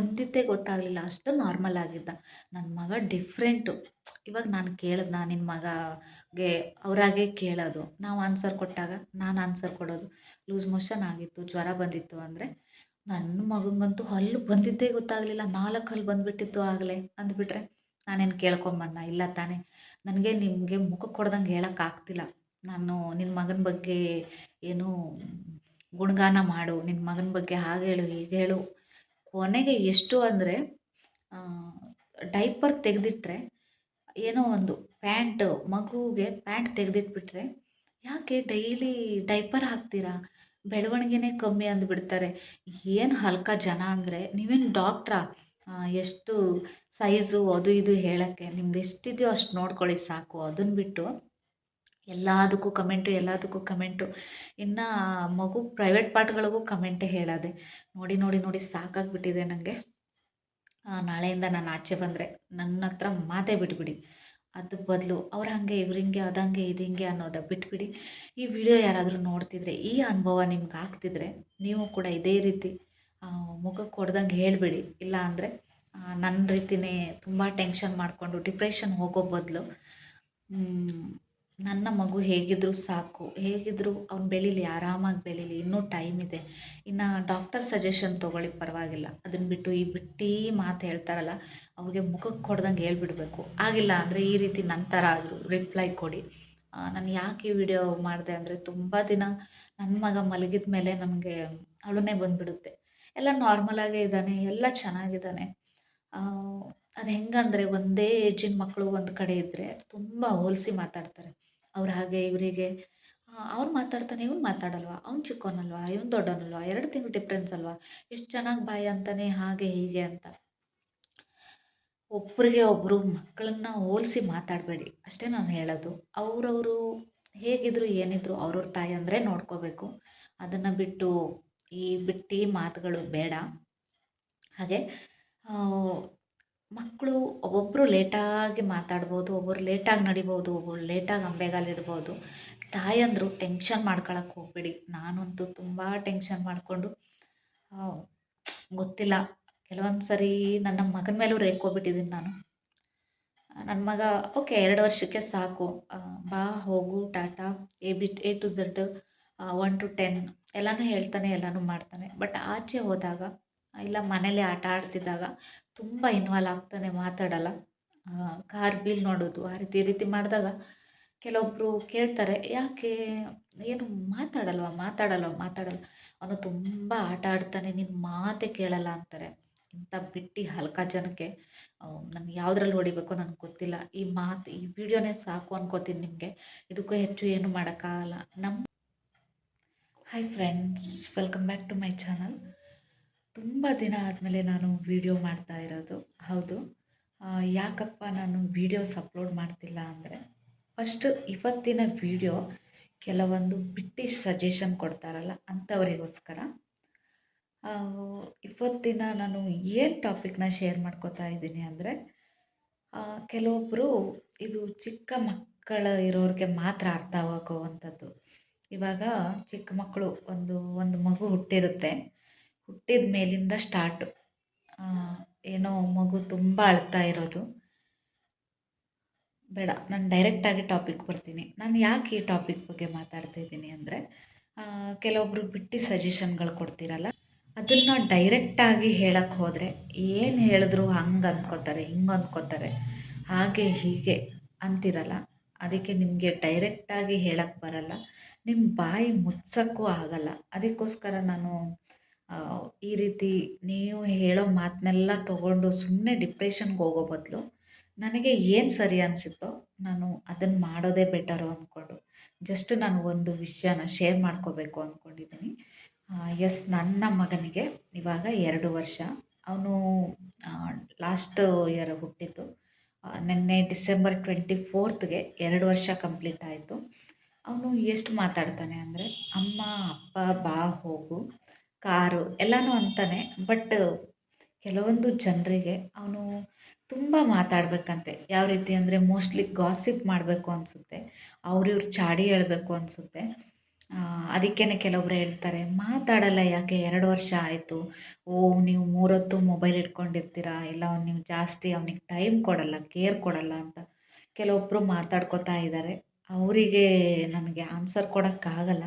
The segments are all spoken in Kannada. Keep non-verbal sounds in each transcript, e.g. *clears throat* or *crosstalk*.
ಬಂದಿದ್ದೇ ಗೊತ್ತಾಗಲಿಲ್ಲ. ಅಷ್ಟು ನಾರ್ಮಲ್ ಆಗಿದ್ದ. ನನ್ನ ಮಗ ಡಿಫ್ರೆಂಟು ಇವಾಗ ನಾನು ಕೇಳಿದ್ನ ನಿನ್ನ ಮಗಗೆ ಅವರಾಗೆ ಕೇಳೋದು. ನಾವು ಆನ್ಸರ್ ಕೊಟ್ಟಾಗ ನಾನು ಆನ್ಸರ್ ಕೊಡೋದು. ಲೂಸ್ ಮೋಷನ್ ಆಗಿತ್ತು, ಜ್ವರ ಬಂದಿತ್ತು ಅಂದರೆ ನನ್ನ ಮಗಂಗಂತೂ ಹಲ್ಲು ಬಂದಿದ್ದೇ ಗೊತ್ತಾಗಲಿಲ್ಲ. ನಾಲ್ಕು ಹಲ್ಲು ಬಂದುಬಿಟ್ಟಿತ್ತು ಆಗಲೇ ಅಂದ್ಬಿಟ್ರೆ ನಾನೇನು ಕೇಳ್ಕೊಂಬಂದ? ಇಲ್ಲ ತಾನೇ. ನನಗೆ ನಿಮಗೆ ಮುಖ ಕೊಡ್ದಂಗೆ ಹೇಳೋಕ್ಕಾಗ್ತಿಲ್ಲ ನಾನು ನಿನ್ನ ಮಗನ ಬಗ್ಗೆ ಏನು ಗುಣಗಾನ ಮಾಡು. ನಿನ್ನ ಮಗನ ಬಗ್ಗೆ ಹಾಗೆ ಹೇಳು, ಹೀಗೆ ಹೇಳು. ಕೊನೆಗೆ ಎಷ್ಟು ಅಂದರೆ ಡೈಪರ್ ತೆಗೆದಿಟ್ರೆ, ಏನೋ ಒಂದು ಪ್ಯಾಂಟ್ ಮಗುವಿಗೆ ಪ್ಯಾಂಟ್ ತೆಗೆದಿಟ್ಬಿಟ್ರೆ, ಯಾಕೆ ಡೈಲಿ ಡೈಪರ್ ಹಾಕ್ತೀರಾ? ಬೆಳವಣಿಗೆನೇ ಕಮ್ಮಿ ಅಂದ್ಬಿಡ್ತಾರೆ. ಏನು ಹಲ್ಕ ಜನ ಅಂದರೆ, ನೀವೇನು ಡಾಕ್ಟ್ರಾ ಎಷ್ಟು ಸೈಜು ಅದು ಇದು ಹೇಳೋಕ್ಕೆ, ನಿಮ್ದು ಎಷ್ಟಿದೆಯೋ ಅಷ್ಟು ನೋಡ್ಕೊಳ್ಳಿ ಸಾಕು. ಅದನ್ನು ಬಿಟ್ಟು ಎಲ್ಲದಕ್ಕೂ ಕಮೆಂಟು ಎಲ್ಲದಕ್ಕೂ ಕಮೆಂಟು ಇನ್ನು ಮಗು ಪ್ರೈವೇಟ್ ಪಾರ್ಟ್ಗಳಿಗೂ ಕಮೆಂಟೇ ಹೇಳೋದೆ. ನೋಡಿ ನೋಡಿ ನೋಡಿ ಸಾಕಾಗಿಬಿಟ್ಟಿದೆ ನನಗೆ ನಾಳೆಯಿಂದ ನಾನು ಆಚೆ ಬಂದರೆ ನನ್ನ ಹತ್ರ ಮಾತೇ ಬಿಟ್ಬಿಡಿ. ಅದ್ರ ಬದಲು ಅವ್ರ ಹಾಗೆ, ಇವ್ರು ಹಿಂಗೆ, ಅದು ಇದು ಹಿಂಗೆ ಅನ್ನೋದ ಬಿಟ್ಬಿಡಿ. ಈ ವಿಡಿಯೋ ಯಾರಾದರೂ ನೋಡ್ತಿದ್ರೆ, ಈ ಅನುಭವ ನಿಮ್ಗೆ ಆಗ್ತಿದ್ರೆ ನೀವು ಕೂಡ ಇದೇ ರೀತಿ ಮುಖಕ್ಕೆ ಹೊಡೆದಂಗೆ ಹೇಳಿಬಿಡಿ. ಇಲ್ಲ ಅಂದರೆ ನನ್ನ ರೀತಿಯೇ ತುಂಬ ಟೆನ್ಷನ್ ಮಾಡಿಕೊಂಡು ಡಿಪ್ರೆಷನ್ ಹೋಗೋ ಬದಲು ನನ್ನ ಮಗು ಹೇಗಿದ್ದರೂ ಸಾಕು. ಹೇಗಿದ್ದರೂ ಅವ್ನು ಬೆಳೀಲಿ, ಆರಾಮಾಗಿ ಬೆಳೀಲಿ, ಇನ್ನೂ ಟೈಮ್ ಇದೆ. ಇನ್ನು ಡಾಕ್ಟರ್ ಸಜೆಷನ್ ತೊಗೊಳ್ಳಿ ಪರವಾಗಿಲ್ಲ. ಅದನ್ನು ಬಿಟ್ಟು ಈ ಬಿಟ್ಟಿ ಮಾತು ಹೇಳ್ತಾರಲ್ಲ ಅವ್ರಿಗೆ ಮುಖಕ್ಕೆ ಕೊಡ್ದಂಗೆ ಹೇಳ್ಬಿಡ್ಬೇಕು. ಆಗಿಲ್ಲ ಅಂದರೆ ಈ ರೀತಿ ನಂತರ ಆದರೂ ರಿಪ್ಲೈ ಕೊಡಿ. ನಾನು ಯಾಕೆ ಈ ವಿಡಿಯೋ ಮಾಡಿದೆ ಅಂದರೆ ತುಂಬ ದಿನ ನನ್ನ ಮಗ ಮಲಗಿದ ಮೇಲೆ ನಮಗೆ ಅವಳನ್ನೇ ಬಂದುಬಿಡುತ್ತೆ. ಎಲ್ಲ ನಾರ್ಮಲಾಗೇ ಇದ್ದಾನೆ, ಎಲ್ಲ ಚೆನ್ನಾಗಿದ್ದಾನೆ. ಅದು ಹೆಂಗಂದರೆ ಒಂದೇ ಏಜಿನ ಮಕ್ಕಳು ಒಂದು ಕಡೆ ಇದ್ದರೆ ತುಂಬ ಹೋಲಿಸಿ ಮಾತಾಡ್ತಾರೆ. ಅವ್ರು ಹಾಗೆ ಇವರಿಗೆ. ಅವ್ರು ಮಾತಾಡ್ತಾನೆ ಇವ್ನು ಮಾತಾಡಲ್ವಾ? ಅವ್ನು ಚಿಕ್ಕವನಲ್ವಾ ಇವ್ನು ದೊಡ್ಡವನಲ್ವಾ ಎರಡು ತಿಂಗಳು ಡಿಫ್ರೆನ್ಸ್ ಅಲ್ವಾ? ಎಷ್ಟು ಚೆನ್ನಾಗಿ ಬಾಯಿ ಅಂತಾನೆ, ಹಾಗೆ, ಹೀಗೆ ಅಂತ. ಒಬ್ಬರಿಗೆ ಒಬ್ಬರು ಮಕ್ಕಳನ್ನ ಹೋಲಿಸಿ ಮಾತಾಡಬೇಡಿ. ಅಷ್ಟೇ ನಾನು ಹೇಳೋದು. ಅವರವರು ಹೇಗಿದ್ರು, ಏನಿದ್ರು ಅವ್ರವ್ರ ತಾಯಿ ಅಂದರೆ ನೋಡ್ಕೋಬೇಕು. ಅದನ್ನು ಬಿಟ್ಟು ಈ ಬಿಟ್ಟು ಮಾತುಗಳು ಬೇಡ. ಹಾಗೆ ಮಕ್ಕಳು ಒಬ್ಬೊಬ್ಬರು ಲೇಟಾಗಿ ಮಾತಾಡ್ಬೋದು ಒಬ್ಬರು ಲೇಟಾಗಿ ನಡಿಬೋದು ಒಬ್ಬರು ಲೇಟಾಗಿ ಅಂಬೆಗಾಲಿಡ್ಬೋದು ತಾಯಂದರು ಟೆನ್ಷನ್ ಮಾಡ್ಕೊಳಕ್ಕೆ ಹೋಗಬೇಡಿ. ನಾನಂತೂ ತುಂಬ ಟೆನ್ಷನ್ ಮಾಡಿಕೊಂಡು ಗೊತ್ತಿಲ್ಲ. ಕೆಲವೊಂದು ಸರಿ ನನ್ನ ಮಗನ ಮೇಲೂ ರೇಕೋಬಿಟ್ಟಿದ್ದೀನಿ ನಾನು. ನನ್ನ ಮಗ, ಓಕೆ, ಎರಡು ವರ್ಷಕ್ಕೆ ಸಾಕು. ಬಾ, ಹೋಗು, tata A B A to Z one two ten ಎಲ್ಲನೂ ಹೇಳ್ತಾನೆ, ಎಲ್ಲನೂ ಮಾಡ್ತಾನೆ. ಬಟ್ ಆಚೆ ಹೋದಾಗ, ಇಲ್ಲ ಮನೇಲಿ ಆಟ ಆಡ್ತಿದ್ದಾಗ ತುಂಬ ಇನ್ವಾಲ್ವ್ ಆಗ್ತಾನೆ ಮಾತಾಡಲ್ಲ. ಕಾರ್ ಬಿಲ್ ನೋಡೋದು, ಆ ರೀತಿ ಈ ರೀತಿ ಮಾಡಿದಾಗ ಕೆಲವೊಬ್ಬರು ಕೇಳ್ತಾರೆ, ಯಾಕೆ? ಏನು ಮಾತಾಡಲ್ವ? ಮಾತಾಡಲ್ವ? ಮಾತಾಡಲ್ಲ. ಅವನು ತುಂಬ ಆಟ ಆಡ್ತಾನೆ ನಿನ್ನ ಮಾತೇ ಕೇಳಲ್ಲ ಅಂತಾರೆ. ಇಂಥ ಬಿಟ್ಟು ಹಲ್ಕ ಜನಕ್ಕೆ ನಾನು ಯಾವುದ್ರಲ್ಲಿ ಹೊಡಿಬೇಕು ನನಗೆ ಗೊತ್ತಿಲ್ಲ. ಈ ಮಾತು, ಈ ವಿಡಿಯೋನೇ ಸಾಕು ಅನ್ಕೋತೀನಿ ನಿಮಗೆ. ಇದಕ್ಕೂ ಹೆಚ್ಚು ಏನು ಮಾಡೋಕ್ಕಾಗಲ್ಲ. ನಮ್ಮ hi friends welcome back to my channel ತುಂಬ ದಿನ ಆದಮೇಲೆ ನಾನು ವಿಡಿಯೋ ಮಾಡ್ತಾ ಇರೋದು. ಹೌದು. ಯಾಕಪ್ಪ ನಾನು ವೀಡಿಯೋಸ್ ಅಪ್ಲೋಡ್ ಮಾಡ್ತಿಲ್ಲ ಅಂದರೆ ಫಸ್ಟ್ ಇವತ್ತಿನ ವಿಡಿಯೋ ಕೆಲವೊಂದು ಬ್ರಿಟಿಷ್ ಸಜೆಷನ್ ಕೊಡ್ತಾರಲ್ಲ ಅಂಥವರಿಗೋಸ್ಕರ ಇವತ್ತಿನ ನಾನು ಏನು ಟಾಪಿಕ್ನ ಶೇರ್ ಮಾಡ್ಕೋತಾ ಇದ್ದೀನಿ ಅಂದರೆ ಕೆಲವೊಬ್ಬರು ಇದು ಚಿಕ್ಕ ಮಕ್ಕಳು ಇರೋರಿಗೆ ಮಾತ್ರ ಅರ್ಥ ಆಗೋವಂಥದ್ದು. ಇವಾಗ ಚಿಕ್ಕ ಮಕ್ಕಳು ಒಂದು ಒಂದು ಮಗು ಹುಟ್ಟಿರುತ್ತೆ. ಹುಟ್ಟಿದ ಮೇಲಿಂದ ಸ್ಟಾರ್ಟು ಏನೋ ಮಗು ತುಂಬ ಅಳ್ತಾ ಇರೋದು. ಬೇಡ, ನಾನು ಡೈರೆಕ್ಟಾಗಿ ಟಾಪಿಕ್ ಬರ್ತೀನಿ. ನಾನು ಯಾಕೆ ಈ ಟಾಪಿಕ್ ಬಗ್ಗೆ ಮಾತಾಡ್ತಾ ಇದ್ದೀನಿ ಅಂದರೆ ಕೆಲವೊಬ್ಬರು ಬಿಟ್ಟು ಸಜೆಷನ್ಗಳು ಕೊಡ್ತೀರಲ್ಲ, ಅದನ್ನು ಡೈರೆಕ್ಟಾಗಿ ಹೇಳಕ್ಕೆ ಹೋದರೆ ಏನು ಹೇಳಿದ್ರು ಹಂಗೆ ಅಂದ್ಕೋತಾರೆ ಹಿಂಗೆ ಅಂದ್ಕೋತಾರೆ ಹಾಗೆ ಹೀಗೆ ಅಂತಿರಲ್ಲ, ಅದಕ್ಕೆ ನಿಮಗೆ ಡೈರೆಕ್ಟಾಗಿ ಹೇಳಕ್ಕೆ ಬರಲ್ಲ. ನಿಮ್ಮ ಬಾಯಿ ಮುಚ್ಚೋಕ್ಕೂ ಆಗಲ್ಲ. ಅದಕ್ಕೋಸ್ಕರ ನಾನು ಈ ರೀತಿ ನೀವು ಹೇಳೋ ಮಾತನ್ನೆಲ್ಲ ತೊಗೊಂಡು ಸುಮ್ಮನೆ ಡಿಪ್ರೆಷನ್ಗೆ ಹೋಗೋ ಬದಲು ನನಗೆ ಏನು ಸರಿ ಅನಿಸುತ್ತೋ ನಾನು ಅದನ್ನು ಮಾಡೋದೇ ಬೆಟರು ಅಂದ್ಕೊಂಡು ಜಸ್ಟ್ ನಾನು ಒಂದು ವಿಷಯನ ಶೇರ್ ಮಾಡ್ಕೋಬೇಕು ಅಂದ್ಕೊಂಡಿದ್ದೀನಿ ಎಸ್ ನನ್ನ ಮಗನಿಗೆ ಇವಾಗ ಎರಡು ವರ್ಷ. ಅವನು ಲಾಸ್ಟ್ ಇಯರ್ ಹುಟ್ಟಿದ್ದು ನಿನ್ನೆ ಡಿಸೆಂಬರ್ ಟ್ವೆಂಟಿ ಫೋರ್ತ್ಗೆ ಎರಡು ವರ್ಷ ಕಂಪ್ಲೀಟ್ ಆಯಿತು. ಅವನು ಎಷ್ಟು ಮಾತಾಡ್ತಾನೆ ಅಂದರೆ, ಅಮ್ಮ, ಅಪ್ಪ, ಬಾ, ಹೋಗು. ಕಾರು ಎಲ್ಲನೂ ಅಂತಾನೆ, ಬಟ್ ಕೆಲವೊಂದು ಜನರಿಗೆ ಅವನು ತುಂಬ ಮಾತಾಡಬೇಕಂತೆ. ಯಾವ ರೀತಿ ಅಂದರೆ ಮೋಸ್ಟ್ಲಿ ಗಾಸಿಪ್ ಮಾಡಬೇಕು ಅನಿಸುತ್ತೆ, ಅವ್ರಿವ್ರು ಚಾಡಿ ಹೇಳಬೇಕು ಅನಿಸುತ್ತೆ. ಅದಕ್ಕೇ ಕೆಲವೊಬ್ರು ಹೇಳ್ತಾರೆ, ಮಾತಾಡಲ್ಲ ಯಾಕೆ ಎರಡು ವರ್ಷ ಆಯಿತು, ಓ, ನೀವು ಮೂರೊತ್ತು ಮೊಬೈಲ್ ಇಟ್ಕೊಂಡಿರ್ತೀರಾ, ಇಲ್ಲ ಅವ್ನು ನೀವು ಜಾಸ್ತಿ ಅವನಿಗೆ ಟೈಮ್ ಕೊಡಲ್ಲ, ಕೇರ್ ಕೊಡಲ್ಲ ಅಂತ ಕೆಲವೊಬ್ಬರು ಮಾತಾಡ್ಕೊತಾ ಇದ್ದಾರೆ ಅವರಿಗೆ ನನಗೆ ಆನ್ಸರ್ ಕೊಡೋಕ್ಕಾಗಲ್ಲ.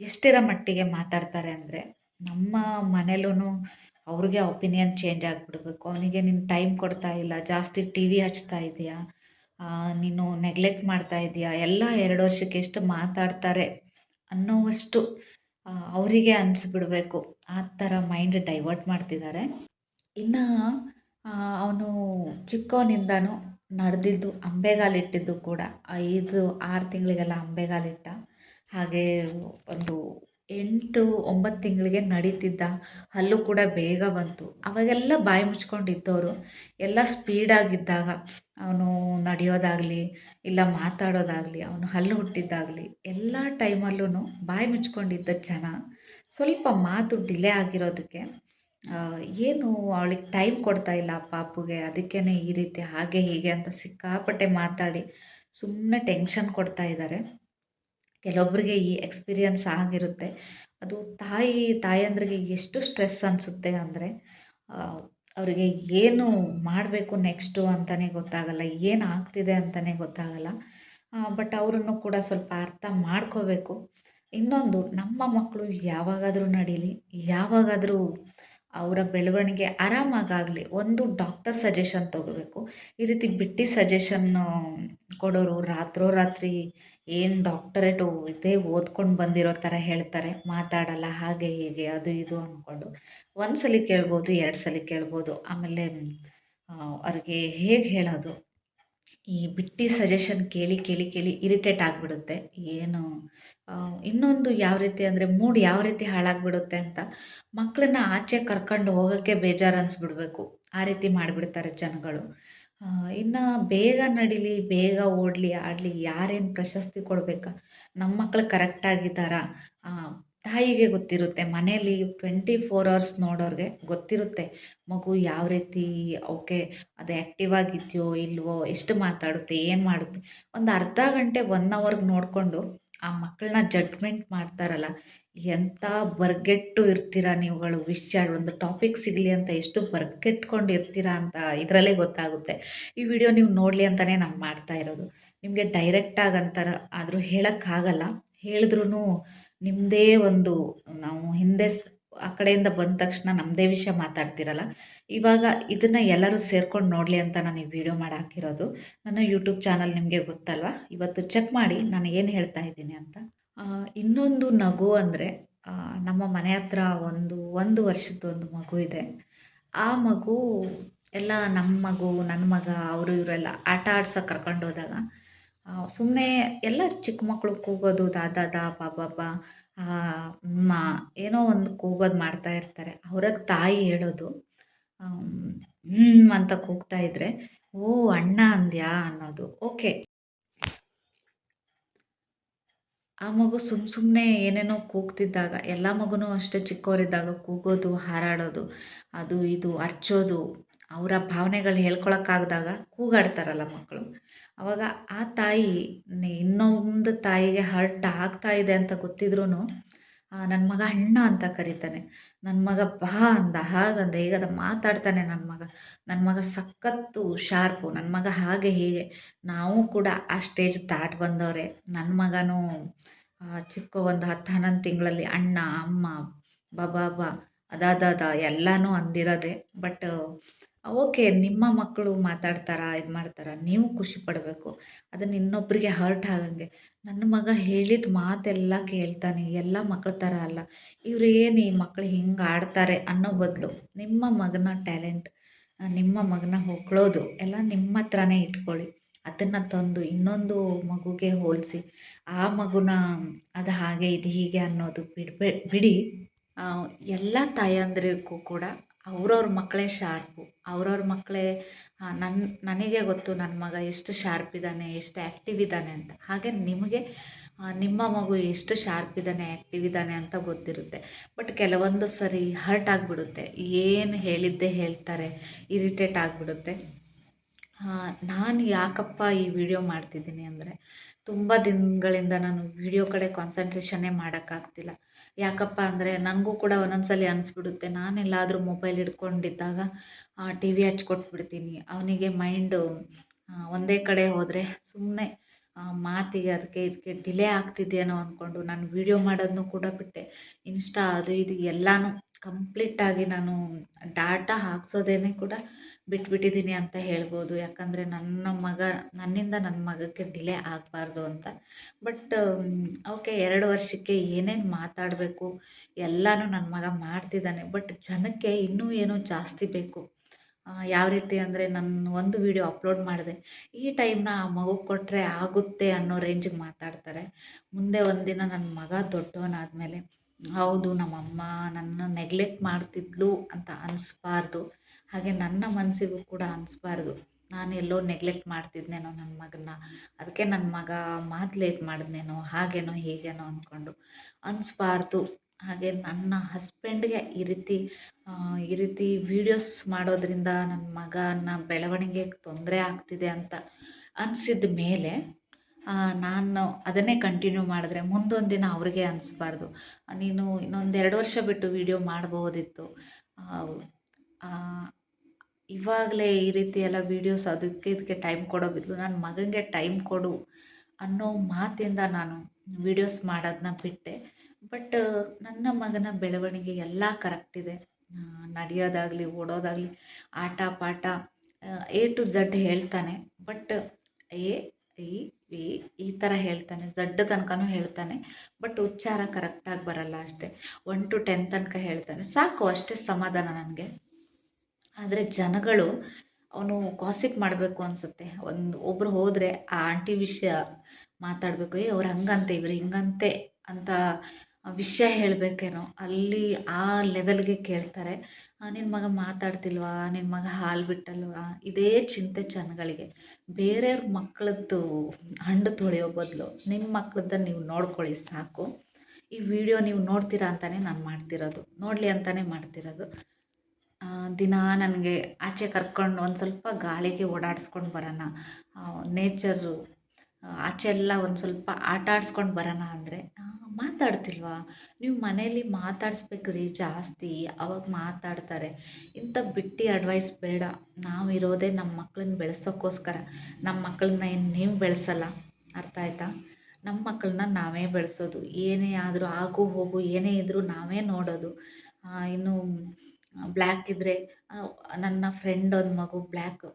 ಎಷ್ಟಿರೋ ಮಟ್ಟಿಗೆ ಮಾತಾಡ್ತಾರೆ ಅಂದರೆ ನಮ್ಮ ಮನೇಲೂ ಅವ್ರಿಗೆ ಒಪಿನಿಯನ್ ಚೇಂಜ್ ಆಗಿಬಿಡ್ಬೇಕು. ಅವನಿಗೆ ನೀನು ಟೈಮ್ ಕೊಡ್ತಾ ಇಲ್ಲ, ಜಾಸ್ತಿ ಟಿ ವಿ ಹಚ್ತಾ ಇದೆಯಾ ನೀನು ನೆಗ್ಲೆಕ್ಟ್ ಮಾಡ್ತಾ ಇದೆಯಾ, ಎಲ್ಲ ಎರಡು ವರ್ಷಕ್ಕೆ ಎಷ್ಟು ಮಾತಾಡ್ತಾರೆ ಅನ್ನೋವಷ್ಟು ಅವರಿಗೆ ಅನಿಸ್ಬಿಡ್ಬೇಕು. ಆ ಥರ ಮೈಂಡ್ ಡೈವರ್ಟ್ ಮಾಡ್ತಿದ್ದಾರೆ ಇನ್ನು ಅವನು ಚಿಕ್ಕವನಿಂದನೂ ನಡೆದಿದ್ದು ಅಂಬೆಗಾಲಿಟ್ಟಿದ್ದು ಕೂಡ, ಐದು, ಆರು ತಿಂಗಳಿಗೆಲ್ಲ ಅಂಬೆಗಾಲಿಟ್ಟ. ಹಾಗೆ ಒಂದು ಎಂಟು ಒಂಬತ್ತು ತಿಂಗಳಿಗೆ ನಡೀತಿದ್ದ ಹಲ್ಲು ಕೂಡ ಬೇಗ ಬಂತು. ಅವಾಗೆಲ್ಲ ಬಾಯಿ ಮುಚ್ಕೊಂಡಿದ್ದವರು. ಎಲ್ಲ ಸ್ಪೀಡಾಗಿದ್ದಾಗ ಅವನು ನಡೆಯೋದಾಗಲಿ, ಇಲ್ಲ ಮಾತಾಡೋದಾಗಲಿ, ಅವನು ಹಲ್ಲು ಹುಟ್ಟಿದ್ದಾಗಲಿ, ಎಲ್ಲ ಟೈಮಲ್ಲೂ ಬಾಯಿ ಮುಚ್ಕೊಂಡಿದ್ದ ಜನ ಸ್ವಲ್ಪ ಮಾತು ಡಿಲೇ ಆಗಿರೋದಕ್ಕೆ ಏನು ಅವಳಿಗೆ ಟೈಮ್ ಕೊಡ್ತಾ ಇಲ್ಲ ಪಾಪುಗೆ ಅದಕ್ಕೇ ಈ ರೀತಿ ಹಾಗೆ ಹೀಗೆ ಅಂತ ಸಿಕ್ಕಾಪಟ್ಟೆ ಮಾತಾಡಿ ಸುಮ್ಮನೆ ಟೆನ್ಷನ್ ಕೊಡ್ತಾ ಇದ್ದಾರೆ. ಕೆಲವೊಬ್ಬರಿಗೆ ಈ ಎಕ್ಸ್ಪೀರಿಯನ್ಸ್ ಆಗಿರುತ್ತೆ. ಅದು ತಾಯಿ, ತಾಯಂದ್ರಿಗೆ ಎಷ್ಟು ಸ್ಟ್ರೆಸ್ ಅನಿಸುತ್ತೆ ಅಂದರೆ ಅವರಿಗೆ ಏನು ಮಾಡಬೇಕು ನೆಕ್ಸ್ಟು ಅಂತಲೇ ಗೊತ್ತಾಗಲ್ಲ, ಏನು ಆಗ್ತಿದೆ ಅಂತಲೇ ಗೊತ್ತಾಗಲ್ಲ. ಬಟ್ ಅವರನ್ನು ಕೂಡ ಸ್ವಲ್ಪ ಅರ್ಥ ಮಾಡ್ಕೋಬೇಕು. ಇನ್ನೊಂದು, ನಮ್ಮ ಮಕ್ಕಳು ಯಾವಾಗಾದರೂ ನಡೀಲಿ, ಯಾವಾಗಾದರೂ ಅವರ ಬೆಳವಣಿಗೆ ಆರಾಮಾಗಾಗಲಿ, ಒಂದು ಡಾಕ್ಟರ್ ಸಜೆಷನ್ ತೊಗೋಬೇಕು. ಈ ರೀತಿ ಬಿಟ್ಟು ಸಜೆಷನ್ನು ಕೊಡೋರು ರಾತ್ರೋರಾತ್ರಿ ಏನು ಡಾಕ್ಟರೇಟು ಇದೇ ಓದ್ಕೊಂಡು ಬಂದಿರೋ ಥರ ಹೇಳ್ತಾರೆ. ಮಾತಾಡಲ್ಲ, ಹಾಗೆ ಹೀಗೆ, ಅದು ಇದು ಅಂದ್ಕೊಂಡು ಒಂದು ಸಲ ಕೇಳ್ಬೋದು ಎರಡು ಸಲ ಕೇಳ್ಬೋದು. ಆಮೇಲೆ ಅವ್ರಿಗೆ ಹೇಗೆ ಹೇಳೋದು? ಈ ಬಿಟ್ಟಿ ಸಜೆಷನ್ ಕೇಳಿ ಕೇಳಿ ಕೇಳಿ ಇರಿಟೇಟ್ ಆಗಿಬಿಡುತ್ತೆ. ಏನು ಇನ್ನೊಂದು ಯಾವ ರೀತಿ ಅಂದರೆ ಮೂಡ್ ಯಾವ ರೀತಿ ಹಾಳಾಗ್ಬಿಡುತ್ತೆ ಅಂತ ಮಕ್ಕಳನ್ನ ಆಚೆ ಕರ್ಕೊಂಡು ಹೋಗೋಕ್ಕೆ ಬೇಜಾರು ಅನಿಸ್ಬಿಡ್ಬೇಕು. ಆ ರೀತಿ ಮಾಡಿಬಿಡ್ತಾರೆ ಜನಗಳು. ಇನ್ನು ಬೇಗ ನಡೀಲಿ, ಬೇಗ ಓಡಲಿ, ಆಡಲಿ, ಯಾರೇನು ಪ್ರಶಸ್ತಿ ಕೊಡಬೇಕಾ? ನಮ್ಮ ಮಕ್ಕಳು ಕರೆಕ್ಟಾಗಿದ್ದಾರಾ ತಾಯಿಗೆ ಗೊತ್ತಿರುತ್ತೆ. ಮನೆಯಲ್ಲಿ ಟ್ವೆಂಟಿ ಫೋರ್ ಅವರ್ಸ್ ನೋಡೋರಿಗೆ ಗೊತ್ತಿರುತ್ತೆ. ಮಗು ಯಾವ ರೀತಿ, ಓಕೆ, ಅದು ಆ್ಯಕ್ಟಿವ್ ಆಗಿದೆಯೋ, ಇಲ್ವೋ, ಎಷ್ಟು ಮಾತಾಡುತ್ತೆ, ಏನು ಮಾಡುತ್ತೆ? ಒಂದು ಅರ್ಧ ಗಂಟೆ ಒನ್ ಅವರ್ಗೆ ನೋಡಿಕೊಂಡು ಆ ಮಕ್ಕಳನ್ನ ಜಡ್ಜ್ಮೆಂಟ್ ಮಾಡ್ತಾರಲ್ಲ ಎಂಥ ಬರ್ಗೆಟ್ಟು ಇರ್ತೀರ ನೀವುಗಳು? ವಿಷಯ ಒಂದು ಟಾಪಿಕ್ ಸಿಗಲಿ ಅಂತ ಎಷ್ಟು ಬರ್ಗೆಟ್ಕೊಂಡು ಇರ್ತೀರಾ ಅಂತ ಇದರಲ್ಲೇ ಗೊತ್ತಾಗುತ್ತೆ. ಈ ವಿಡಿಯೋ ನೀವು ನೋಡಲಿ ಅಂತಲೇ ನಾನು ಮಾಡ್ತಾ ಇರೋದು. ನಿಮಗೆ ಡೈರೆಕ್ಟಾಗಿ ಅಂತಾರ ಆದರೂ ಹೇಳೋಕ್ಕಾಗಲ್ಲ. ಹೇಳಿದ್ರೂ ನಿಮ್ಮದೇ ಒಂದು ನಾವು ಹಿಂದೆ ಆ ಕಡೆಯಿಂದ ಬಂದ ತಕ್ಷಣ ನಮ್ಮದೇ ವಿಷಯ ಮಾತಾಡ್ತಿರಲ್ಲ. ಇವಾಗ ಇದನ್ನು ಎಲ್ಲರೂ ಸೇರ್ಕೊಂಡು ನೋಡಲಿ ಅಂತ ನಾನು ಈ ವಿಡಿಯೋ ಮಾಡಿ ಹಾಕಿರೋದು. ನನ್ನ ಯೂಟ್ಯೂಬ್ ಚಾನಲ್ ನಿಮಗೆ ಗೊತ್ತಲ್ವ? ಇವತ್ತು ಚೆಕ್ ಮಾಡಿ ನಾನು ಏನು ಹೇಳ್ತಾ ಇದ್ದೀನಿ ಅಂತ. ಇನ್ನೊಂದು ನಗು ಅಂದರೆ ನಮ್ಮ ಮನೆ ಹತ್ರ ಒಂದು ಒಂದು ವರ್ಷದ ಒಂದು ಮಗು ಇದೆ. ಆ ಮಗು ಎಲ್ಲ ನಮ್ಮ ಮಗು ನನ್ನ ಮಗ, ಅವರು ಇವರೆಲ್ಲ ಆಟ ಆಡ್ಸೋಕೆ ಕರ್ಕೊಂಡು ಹೋದಾಗ ಸುಮ್ಮನೆ ಎಲ್ಲ ಚಿಕ್ಕ ಮಕ್ಕಳು ಕೂಗೋದು, ದಾದಾ, ದಾ ಬಾಬಾ ಅಮ್ಮ ಏನೋ ಒಂದು ಕೂಗೋದು ಮಾಡ್ತಾ ಇರ್ತಾರೆ. ಅವರ ತಾಯಿ ಹೇಳೋದು ಅಂತ ಕೂಗ್ತಾ ಇದ್ರೆ, ಓ, ಅಣ್ಣ ಅಂದ್ಯಾ ಅನ್ನೋದು. ಓಕೆ ಆ ಮಗು ಸುಮ್ಮ ಸುಮ್ಮನೆ ಏನೇನೋ ಕೂಗ್ತಿದ್ದಾಗ, ಎಲ್ಲ ಮಗುನೂ ಅಷ್ಟೇ ಚಿಕ್ಕವರಿದ್ದಾಗ ಕೂಗೋದು, ಹಾರಾಡೋದು, ಅದು ಇದು ಅರ್ಚೋದು, ಅವರ ಭಾವನೆಗಳು ಹೇಳ್ಕೊಳಕ್ಕಾಗ್ದಾಗ ಕೂಗಾಡ್ತಾರಲ್ಲ ಮಕ್ಕಳು ಅವಾಗ ಆ ತಾಯಿ ಇನ್ನೊಂದು ತಾಯಿಗೆ ಹರ್ಟ್ ಆಗ್ತಾ ಇದೆ ಅಂತ ಗೊತ್ತಿದ್ರೂ ನನ್ನ ಮಗ ಅಣ್ಣ ಅಂತ ಕರೀತಾನೆ. ನನ್ನ ಮಗ ಬಾ ಅಂದ ಹಾಗಂದ ಹೇಗದ ಮಾತಾಡ್ತಾನೆ ನನ್ನ ಮಗ. ನನ್ನ ಮಗ ಸಖತ್ತು ಶಾರ್ಪು ನನ್ನ ಮಗ ಹಾಗೆ ಹೀಗೆ. ನಾವು ಕೂಡ ಆ ಸ್ಟೇಜ್ ದಾಟ್ ಬಂದವರೆ. ನನ್ನ ಮಗನೂ ಚಿಕ್ಕ ಒಂದು ಹತ್ತು, ಹನ್ನೊಂದು ತಿಂಗಳಲ್ಲಿ ಅಣ್ಣ, ಅಮ್ಮ, ಬಾ ಅದಾದಾದ ಎಲ್ಲನೂ ಅಂದಿರೋದೆ. ಬಟ್ ಓಕೆ, ನಿಮ್ಮ ಮಕ್ಕಳು ಮಾತಾಡ್ತಾರ, ಇದು ಮಾಡ್ತಾರ, ನೀವು ಖುಷಿ ಪಡಬೇಕು. ಅದನ್ನು ಇನ್ನೊಬ್ಬರಿಗೆ ಹರ್ಟ್ ಆಗಂಗೆ. ನನ್ನ ಮಗ ಹೇಳಿದ ಮಾತೆಲ್ಲ ಕೇಳ್ತಾನೆ, ಎಲ್ಲ ಮಕ್ಕಳ ಥರ ಅಲ್ಲ. ಇವ್ರು ಏನು ಈ ಮಕ್ಕಳು ಹಿಂಗೆ ಆಡ್ತಾರೆ ಅನ್ನೋ ಬದಲು ನಿಮ್ಮ ಮಗನ ಟ್ಯಾಲೆಂಟ್ ನಿಮ್ಮ ಮಗನ ಹೊಗಳೋದು ಎಲ್ಲ ನಿಮ್ಮ ಹತ್ರನೇ ಇಟ್ಕೊಳ್ಳಿ. ಅದನ್ನು ತಂದು ಇನ್ನೊಂದು ಮಗುಗೆ ಹೋಲಿಸಿ, ಆ ಮಗುನ ಅದು ಹಾಗೆ ಇದು ಹೀಗೆ ಅನ್ನೋದು ಬಿಡ್ಬೇ, ಬಿಡಿ. ಎಲ್ಲ ತಾಯಂದಿರಿಗೂ ಕೂಡ ಅವ್ರವ್ರ ಮಕ್ಕಳೇ ಶಾರ್ಪು. ಅವ್ರವ್ರ ಮಕ್ಕಳೇ ನನ್ನ ನನಗೆ ಗೊತ್ತು ನನ್ನ ಮಗ ಎಷ್ಟು ಶಾರ್ಪ್ ಇದ್ದಾನೆ ಎಷ್ಟು ಆ್ಯಕ್ಟಿವ್ ಇದ್ದಾನೆ ಅಂತ. ಹಾಗೆ ನಿಮಗೆ ನಿಮ್ಮ ಮಗು ಎಷ್ಟು ಶಾರ್ಪ್ ಇದ್ದಾನೆ ಆ್ಯಕ್ಟಿವ್ ಇದ್ದಾನೆ ಅಂತ ಗೊತ್ತಿರುತ್ತೆ. ಬಟ್ ಕೆಲವೊಂದು ಸರಿ ಹರ್ಟ್ ಆಗಿಬಿಡುತ್ತೆ. ಏನು ಹೇಳಿದ್ದೇ ಹೇಳ್ತಾರೆ, ಇರಿಟೇಟ್ ಆಗಿಬಿಡುತ್ತೆ. ನಾನು ಯಾಕಪ್ಪ ಈ ವಿಡಿಯೋ ಮಾಡ್ತಿದ್ದೀನಿ ಅಂದರೆ ತುಂಬ ದಿನಗಳಿಂದ ನಾನು ವಿಡಿಯೋ ಕಡೆ ಕಾನ್ಸಂಟ್ರೇಷನ್ನೇ ಮಾಡೋಕ್ಕಾಗ್ತಿಲ್ಲ. ಯಾಕಪ್ಪ ಅಂದರೆ ನನಗೂ ಕೂಡ ಒಂದೊಂದು ಸಲ ಅನಿಸ್ಬಿಡುತ್ತೆ. ನಾನೆಲ್ಲಾದರೂ ಮೊಬೈಲ್ ಹಿಡ್ಕೊಂಡಿದ್ದಾಗ ಟಿ ವಿ ಹಚ್ಕೊಟ್ಬಿಡ್ತೀನಿ. ಅವನಿಗೆ ಮೈಂಡು ಒಂದೇ ಕಡೆ ಹೋದರೆ ಸುಮ್ಮನೆ ಮಾತಿಗೆ ಅದಕ್ಕೆ ಇದಕ್ಕೆ ಡಿಲೇ ಆಗ್ತಿದೆಯೇನೋ ಅಂದ್ಕೊಂಡು ನಾನು ವಿಡಿಯೋ ಮಾಡೋದನ್ನು ಕೂಡ ಬಿಟ್ಟೆ. ಇನ್ಸ್ಟಾ ಅದು ಇದು ಎಲ್ಲನೂ ಕಂಪ್ಲೀಟಾಗಿ ನಾನು ಡಾಟಾ ಹಾಕ್ಸೋದೇನೆ ಕೂಡ ಬಿಟ್ಬಿಟ್ಟಿದ್ದೀನಿ ಅಂತ ಹೇಳ್ಬೋದು. ಯಾಕಂದರೆ ನನ್ನ ಮಗ, ನನ್ನಿಂದ ನನ್ನ ಮಗಕ್ಕೆ ಡಿಲೇ ಆಗಬಾರ್ದು ಅಂತ. ಬಟ್ ಓಕೆ ಎರಡು ವರ್ಷಕ್ಕೆ ಏನೇನು ಮಾತಾಡಬೇಕು, ಎಲ್ಲನೂ ನನ್ನ ಮಗ ಮಾಡ್ತಿದ್ದಾನೆ. ಬಟ್ ಜನಕ್ಕೆ ಇನ್ನೂ ಏನೋ ಜಾಸ್ತಿ ಬೇಕು? ಯಾವ ರೀತಿ ಅಂದರೆ ನಾನು ಒಂದು ವಿಡಿಯೋ ಅಪ್ಲೋಡ್ ಮಾಡಿದೆ. ಈ ಟೈಮ್ನ ಆ ಮಗು ಕೊಟ್ಟರೆ ಆಗುತ್ತೆ ಅನ್ನೋ ರೇಂಜಿಗೆ ಮಾತಾಡ್ತಾರೆ. ಮುಂದೆ ಒಂದಿನ ನನ್ನ ಮಗ ದೊಡ್ಡವನಾದಮೇಲೆ, ಹೌದು, ನಮ್ಮಮ್ಮ ನನ್ನ ನೆಗ್ಲೆಕ್ಟ್ ಮಾಡ್ತಿದ್ಲು ಅಂತ ಅನಿಸ್ಬಾರ್ದು. ಹಾಗೆ ನನ್ನ ಮನಸ್ಸಿಗೂ ಕೂಡ ಅನಿಸ್ಬಾರ್ದು. ನಾನು ಎಲ್ಲೋ ನೆಗ್ಲೆಕ್ಟ್ ಮಾಡ್ತಿದ್ನೇನೋ ನನ್ನ ಮಗನ್ನ ಅದಕ್ಕೆ ನನ್ನ ಮಗ ಮಾತು ಲೇಟ್ ಮಾಡಿದ್ನೇನೋ, ಹಾಗೇನೋ, ಹೀಗೇನೋ ಅಂದ್ಕೊಂಡು ಅನಿಸ್ಬಾರ್ದು. ಹಾಗೆ ನನ್ನ ಹಸ್ಬೆಂಡ್ಗೆ ಈ ರೀತಿ ಈ ರೀತಿ ವೀಡಿಯೋಸ್ ಮಾಡೋದ್ರಿಂದ ನನ್ನ ಮಗನ ಬೆಳವಣಿಗೆಗೆ ತೊಂದರೆ ಆಗ್ತಿದೆ ಅಂತ ಅನಿಸಿದ ಮೇಲೆ ನಾನು ಅದನ್ನೇ ಕಂಟಿನ್ಯೂ ಮಾಡಿದ್ರೆ ಮುಂದೊಂದು ದಿನ ಅವ್ರಿಗೆ ಅನಿಸ್ಬಾರ್ದು. ನೀನು ಇನ್ನೊಂದು ಎರಡು ವರ್ಷ ಬಿಟ್ಟು ವೀಡಿಯೋ ಮಾಡ್ಬೋದಿತ್ತು. ಇವಾಗಲೇ ಈ ರೀತಿ ಎಲ್ಲ ವೀಡಿಯೋಸ್ ಅದಕ್ಕೆ ಇದಕ್ಕೆ ಟೈಮ್ ಕೊಡೋ ಬದಲು ನನ್ನ ಮಗನಿಗೆ ಟೈಮ್ ಕೊಡು ಅನ್ನೋ ಮಾತಿಂದ ನಾನು ವೀಡಿಯೋಸ್ ಮಾಡೋದನ್ನ ಬಿಟ್ಟೆ. ಬಟ್ ನನ್ನ ಮಗನ ಬೆಳವಣಿಗೆ ಎಲ್ಲ ಕರೆಕ್ಟಿದೆ ನಡೆಯೋದಾಗಲಿ, ಓಡೋದಾಗಲಿ, ಆಟ, ಪಾಠ ಎ ಟು ಝಡ್ ಹೇಳ್ತಾನೆ. ಬಟ್ ಎ ಇ ವಿ ಈ ಥರ ಹೇಳ್ತಾನೆ. ಝಡ್ ತನಕನೂ ಹೇಳ್ತಾನೆ. ಬಟ್ ಉಚ್ಚಾರ ಕರೆಕ್ಟಾಗಿ ಬರಲ್ಲ ಅಷ್ಟೇ. ಒನ್ ಟು ಟೆನ್ ತನಕ ಹೇಳ್ತಾನೆ. ಸಾಕು, ಅಷ್ಟೇ ಸಮಾಧಾನ ನನಗೆ. ಆದರೆ ಜನಗಳು ಅವನು ಕಾಸಿಪ್ ಮಾಡಬೇಕು ಅನಿಸುತ್ತೆ. ಒಂದು ಒಬ್ಬರು ಹೋದರೆ ಆ ಆಂಟಿ ವಿಷಯ ಮಾತಾಡಬೇಕು, ಏ, ಅವ್ರು ಹಂಗಂತೆ, ಇವ್ರು ಹಿಂಗಂತೆ ಅಂತ ವಿಷಯ ಹೇಳಬೇಕೇನೋ, ಅಲ್ಲಿ ಆ ಲೆವೆಲ್ಗೆ ಕೇಳ್ತಾರೆ. ನಿನ್ನ ಮಗ ಮಾತಾಡ್ತಿಲ್ವಾ? ನಿನ್ನ ಮಗ ಹಾಲು ಬಿಟ್ಟಲ್ವಾ? ಇದೇ ಚಿಂತೆ ಜನಗಳಿಗೆ. ಬೇರೆಯವ್ರ ಮಕ್ಕಳದ್ದು ಹಂಡು ತೊಳೆಯೋ ಬದಲು ನಿಮ್ಮ ಮಕ್ಕಳದ್ದ ನೀವು ನೋಡ್ಕೊಳ್ಳಿ ಸಾಕು. ಈ ವಿಡಿಯೋ ನೀವು ನೋಡ್ತೀರಾ ಅಂತಲೇ ನಾನು ಮಾಡ್ತಿರೋದು. ನೋಡಲಿ ಅಂತಲೇ ಮಾಡ್ತಿರೋದು. ದಿನ ನನಗೆ ಆಚೆ ಕರ್ಕೊಂಡು ಒಂದು ಸ್ವಲ್ಪ ಗಾಳಿಗೆ ಓಡಾಡಿಸ್ಕೊಂಡು ಬರೋಣ. ನೇಚರು ಆಚೆ ಎಲ್ಲ ಒಂದು ಸ್ವಲ್ಪ ಆಟ ಆಡಿಸ್ಕೊಂಡು ಬರೋಣ ಅಂದರೆ ಮಾತಾಡ್ತಿಲ್ವಾ? ನೀವು ಮನೇಲಿ ಮಾತಾಡಿಸ್ಬೇಕ್ರಿ ಜಾಸ್ತಿ, ಅವಾಗ ಮಾತಾಡ್ತಾರೆ. ಇಂಥ ಬಿಟ್ಟು ಅಡ್ವೈಸ್ ಬೇಡ. ನಾವು ಇರೋದೇ ನಮ್ಮ ಮಕ್ಕಳನ್ನ ಬೆಳೆಸೋಕ್ಕೋಸ್ಕರ ನಮ್ಮ ಮಕ್ಕಳನ್ನ ಏನು ನೀವು ಬೆಳೆಸಲ್ಲ? ಅರ್ಥ ಆಯ್ತಾ? ನಮ್ಮ ಮಕ್ಕಳನ್ನ ನಾವೇ ಬೆಳೆಸೋದು. ಏನೇ ಆದರೂ ಆಗು ಹೋಗು, ಏನೇ ಇದ್ದರೂ ನಾವೇ ನೋಡೋದು. ಇನ್ನು ಬ್ಲ್ಯಾಕ್ ಇದ್ದರೆ ನನ್ನ ಫ್ರೆಂಡ್ ಒಂದು ಮಗು ಬ್ಲ್ಯಾಕ್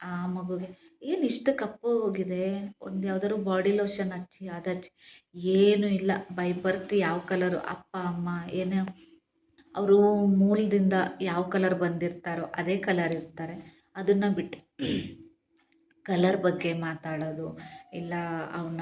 ಆ ಮಗುಗೆ ಏನು ಇಷ್ಟು ಕಪ್ಪು ಹೋಗಿದೆ? ಒಂದು ಯಾವ್ದಾದ್ರು ಬಾಡಿ ಲೋಷನ್ ಹಚ್ಚಿ ಅದು ಹಚ್ಚಿ ಏನೂ ಇಲ್ಲ ಬೈ ಬರ್ತಿ ಯಾವ ಕಲರು ಅಪ್ಪ ಅಮ್ಮ ಏನು? ಅವರು ಮೂಲದಿಂದ ಯಾವ ಕಲರ್ ಬಂದಿರ್ತಾರೋ ಅದೇ ಕಲರ್ ಇರ್ತಾರೆ. ಅದನ್ನು ಬಿಟ್ಟು. *clears throat* ಕಲರ್ ಬಗ್ಗೆ ಮಾತಾಡೋದು ಇಲ್ಲ ಅವನ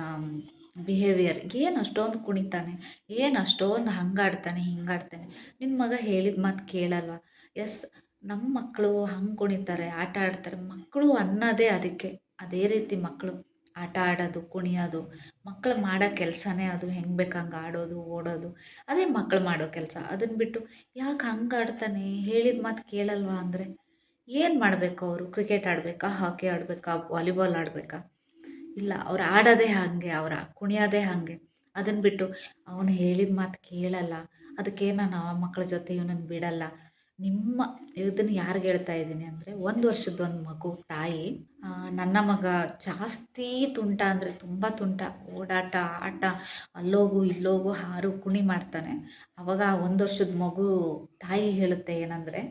ಬಿಹೇವಿಯರ್ ಏನು ಅಷ್ಟೊಂದು ಕುಣಿತಾನೆ, ಏನು ಅಷ್ಟೊಂದು ಹಂಗಾಡ್ತಾನೆ, ಹಿಂಗಾಡ್ತಾನೆ. ನಿನ್ನ ಮಗ ಹೇಳಿದ ಮಾತು ಕೇಳಲ್ವ? ಎಸ್ ನಮ್ಮ ಮಕ್ಕಳು ಹಂಗೆ ಕುಣಿತಾರೆ, ಆಟ ಆಡ್ತಾರೆ. ಮಕ್ಕಳು ಅನ್ನೋದೇ ಅದಕ್ಕೆ. ಅದೇ ರೀತಿ ಮಕ್ಕಳು ಆಟ ಆಡೋದು, ಕುಣಿಯೋದು ಮಕ್ಕಳು ಮಾಡೋ ಕೆಲಸನೇ ಅದು. ಹೆಂಗೆ ಬೇಕಂಗೆ ಆಡೋದು, ಓಡೋದು. ಅದೇ ಮಕ್ಕಳು ಮಾಡೋ ಕೆಲಸ. ಅದನ್ನು ಬಿಟ್ಟು ಯಾಕೆ ಹಂಗೆ ಆಡ್ತಾನೆ? ಹೇಳಿದ ಮಾತು ಕೇಳಲ್ವಾ ಅಂದರೆ? ಏನು ಮಾಡಬೇಕು ಅವರು? ಕ್ರಿಕೆಟ್ ಆಡಬೇಕಾ? ಹಾಕಿ ಆಡಬೇಕಾ? ವಾಲಿಬಾಲ್ ಆಡಬೇಕಾ? ಇಲ್ಲ, ಅವ್ರು ಆಡೋದೇ ಹಾಗೆ, ಅವ್ರ ಕುಣಿಯೋದೇ ಹಾಗೆ. ಅದನ್ನು ಬಿಟ್ಟು ಅವನು ಹೇಳಿದ ಮಾತು ಕೇಳಲ್ಲ. ಅದಕ್ಕೆ ನಾನು ಆ ಮಕ್ಕಳ ಜೊತೆ ಇವನನ್ನು ಬಿಡಲ್ಲ. ನಿಮ್ಮ ಇದನ್ನು ಯಾರಿಗೆ ಹೇಳ್ತಾ ಇದ್ದೀನಿ ಅಂದರೆ, ಒಂದು ವರ್ಷದ ಒಂದು ಮಗು, ತಾಯಿ ನನ್ನ ಮಗ ಜಾಸ್ತಿ ತುಂಟ ಅಂದರೆ ತುಂಬ ತುಂಟ. ಓಡಾಟ, ಆಟ, ಅಲ್ಲೋಗು, ಇಲ್ಲೋಗು, ಹಾರು, ಕುಣಿ ಮಾಡ್ತಾನೆ. ಅವಾಗ ಆ ಒಂದು ವರ್ಷದ ಮಗು ತಾಯಿ ಹೇಳುತ್ತೆ ಏನಂದರೆ,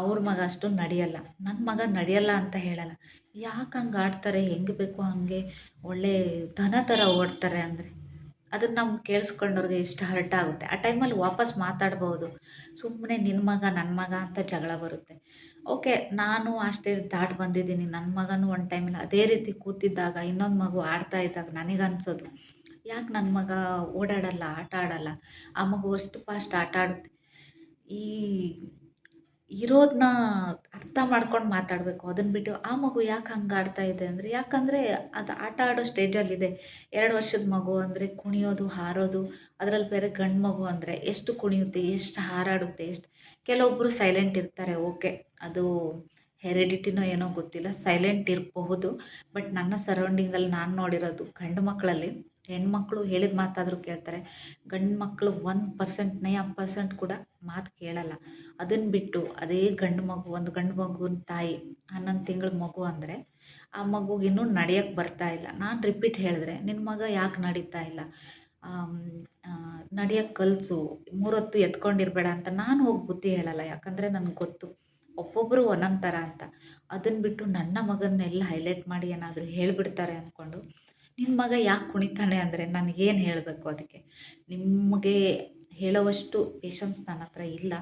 ಅವ್ರ ಮಗ ಅಷ್ಟು ನಡೆಯಲ್ಲ. ನನ್ನ ಮಗ ನಡೆಯಲ್ಲ ಅಂತ ಹೇಳಲ್ಲ. ಯಾಕೆ ಹಂಗೆ ಆಡ್ತಾರೆ, ಹೆಂಗೆ ಬೇಕು ಹಾಗೆ ಒಳ್ಳೆ ದನ ಥರ ಓಡ್ತಾರೆ ಅಂದರೆ? ಅದನ್ನು ನಾವು ಕೇಳಿಸ್ಕೊಂಡವ್ರಿಗೆ ಇಷ್ಟು ಹರ್ಟ್ ಆಗುತ್ತೆ. ಆ ಟೈಮಲ್ಲಿ ವಾಪಸ್ ಮಾತಾಡ್ಬೋದು. ಸುಮ್ಮನೆ ನಿನ್ನ ಮಗ ನನ್ನ ಮಗ ಅಂತ ಜಗಳ ಬರುತ್ತೆ. ಓಕೆ ನಾನು ಆ ಸ್ಟೇಜ್ ದಾಟಿ ಬಂದಿದ್ದೀನಿ. ನನ್ನ ಮಗನೂ ಒಂದು ಟೈಮಲ್ಲಿ ಅದೇ ರೀತಿ ಕೂತಿದ್ದಾಗ, ಇನ್ನೊಂದು ಮಗು ಆಡ್ತಾ ಇದ್ದಾಗ ನನಗನ್ಸೋದು ಯಾಕೆ ನನ್ನ ಮಗ ಓಡಾಡಲ್ಲ, ಆಟ ಆಡಲ್ಲ? ಆ ಮಗು ಅಷ್ಟು ಫಾಸ್ಟ್ ಆಟ ಆಡುತ್ತೆ. ಈ ಇರೋದನ್ನ ಅರ್ಥ ಮಾಡ್ಕೊಂಡು ಮಾತಾಡಬೇಕು. ಅದನ್ನ ಬಿಟ್ಟು ಆ ಮಗು ಯಾಕೆ ಹಂಗೆ ಆಡ್ತಾ ಇದೆ ಅಂದರೆ, ಯಾಕಂದರೆ ಅದು ಆಟ ಆಡೋ ಸ್ಟೇಜಲ್ಲಿದೆ. ಎರಡು ವರ್ಷದ ಮಗು ಅಂದರೆ ಕುಣಿಯೋದು, ಹಾರೋದು ಅದರಲ್ಲಿ ಬೇರೆ ಗಂಡು ಮಗು ಅಂದರೆ ಎಷ್ಟು ಕುಣಿಯುತ್ತೆ, ಎಷ್ಟು ಹಾರಾಡುತ್ತೆ, ಎಷ್ಟು ಕೆಲವೊಬ್ಬರು ಸೈಲೆಂಟ್ ಇರ್ತಾರೆ, ಓಕೆ. ಅದು ಹೆರಿಡಿಟಿನೋ ಏನೋ ಗೊತ್ತಿಲ್ಲ, ಸೈಲೆಂಟ್ ಇರಬಹುದು. ಬಟ್ ನನ್ನ ಸರೌಂಡಿಂಗಲ್ಲಿ ನಾನು ನೋಡಿರೋದು ಗಂಡು ಮಕ್ಕಳಲ್ಲಿ ಹೆಣ್ಮಕ್ಳು ಹೇಳಿದ ಮಾತಾದರೂ ಕೇಳ್ತಾರೆ. ಗಂಡು ಮಕ್ಕಳು ಒನ್ ಪರ್ಸೆಂಟ್ ನಯ ಪರ್ಸೆಂಟ್ ಕೂಡ ಮಾತು ಕೇಳಲ್ಲ. ಅದನ್ನು ಬಿಟ್ಟು ಅದೇ ಗಂಡು ಮಗು, ಒಂದು ಗಂಡು ಮಗುನ ತಾಯಿ ಹನ್ನೊಂದು ತಿಂಗಳ ಮಗು ಅಂದರೆ ಆ ಮಗುಗೆ ಇನ್ನೂ ನಡೆಯೋಕ್ಕೆ ಬರ್ತಾ ಇಲ್ಲ. ನಾನು ರಿಪೀಟ್ ಹೇಳಿದ್ರೆ ನಿನ್ನ ಮಗ ಯಾಕೆ ನಡೀತಾ ಇಲ್ಲ? ನಡೆಯೋಕ್ಕೆ ಕಲಿಸು, ಮೂರೊತ್ತು ಎತ್ಕೊಂಡಿರಬೇಡ ಅಂತ ನಾನು ಹೋಗಿ ಬುದ್ಧಿ ಹೇಳಲ್ಲ. ಯಾಕಂದರೆ ನನಗೆ ಗೊತ್ತು. ಒಬ್ಬೊಬ್ಬರು ಒಂದೊಂದು ಥರ ಅಂತ. ಅದನ್ನು ಬಿಟ್ಟು ನನ್ನ ಮಗನ್ನೆಲ್ಲ ಹೈಲೈಟ್ ಮಾಡಿ ಏನಾದರೂ ಹೇಳಿಬಿಡ್ತಾರೆ ಅಂದ್ಕೊಂಡು ನಿನ್ನ ಮಗ ಯಾಕೆ ಕುಣಿತಾನೆ ಅಂದರೆ ನನಗೇನು ಹೇಳಬೇಕು ಅದಕ್ಕೆ? ನಿಮಗೆ ಹೇಳೋವಷ್ಟು ಪೇಷನ್ಸ್ ನನ್ನ ಹತ್ರ ಇಲ್ಲ.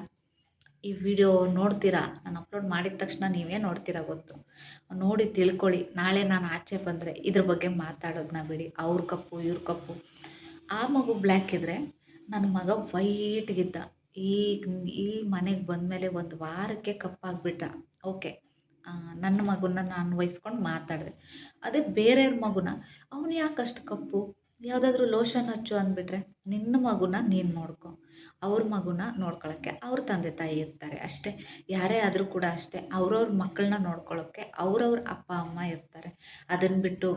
ಈ ವಿಡಿಯೋ ನೋಡ್ತೀರಾ? ನಾನು ಅಪ್ಲೋಡ್ ಮಾಡಿದ ತಕ್ಷಣ ನೀವೇ ನೋಡ್ತೀರಾ ಗೊತ್ತು. ನೋಡಿ ತಿಳ್ಕೊಳ್ಳಿ. ನಾಳೆ ನಾನು ಆಚೆ ಬಂದರೆ ಇದ್ರ ಬಗ್ಗೆ ಮಾತಾಡೋದನ್ನ ಬಿಡಿ. ಅವ್ರ ಕಪ್ಪು, ಇವ್ರ ಕಪ್ಪು. ಆ ಮಗು ಬ್ಲ್ಯಾಕ್ ಇದ್ದರೆ ನನ್ನ ಮಗ ವೈಟ್ಗಿದ್ದ ಈಗ, ಈ ಮನೆಗೆ ಬಂದಮೇಲೆ ಒಂದು ವಾರಕ್ಕೆ ಕಪ್ಪಾಗ್ಬಿಟ್ಟ. ಓಕೆ ನನ್ನ ಮಗುನ ನಾನು ವಹಿಸ್ಕೊಂಡು ಮಾತಾಡಿದೆ. ಅದೇ ಬೇರೆಯವ್ರ ಮಗುನ ಅವನು ಯಾಕೆ ಅಷ್ಟು ಕಪ್ಪು? ಯಾವುದಾದ್ರೂ ಲೋಷನ್ ಹಚ್ಚು ಅಂದ್ಬಿಟ್ರೆ ನಿನ್ನ ಮಗುನ ನೀನು ನೋಡ್ಕೊ. ಅವ್ರ ಮಗುನ ನೋಡ್ಕೊಳ್ಳೋಕ್ಕೆ ಅವ್ರ ತಂದೆ ತಾಯಿ ಇರ್ತಾರೆ ಅಷ್ಟೇ. ಯಾರೇ ಆದರೂ ಕೂಡ ಅಷ್ಟೇ. ಅವ್ರವ್ರ ಮಕ್ಕಳನ್ನ ನೋಡ್ಕೊಳ್ಳೋಕ್ಕೆ ಅವ್ರವ್ರ ಅಪ್ಪ, ಅಮ್ಮ ಇರ್ತಾರೆ. ಅದನ್ನು ಬಿಟ್ಟು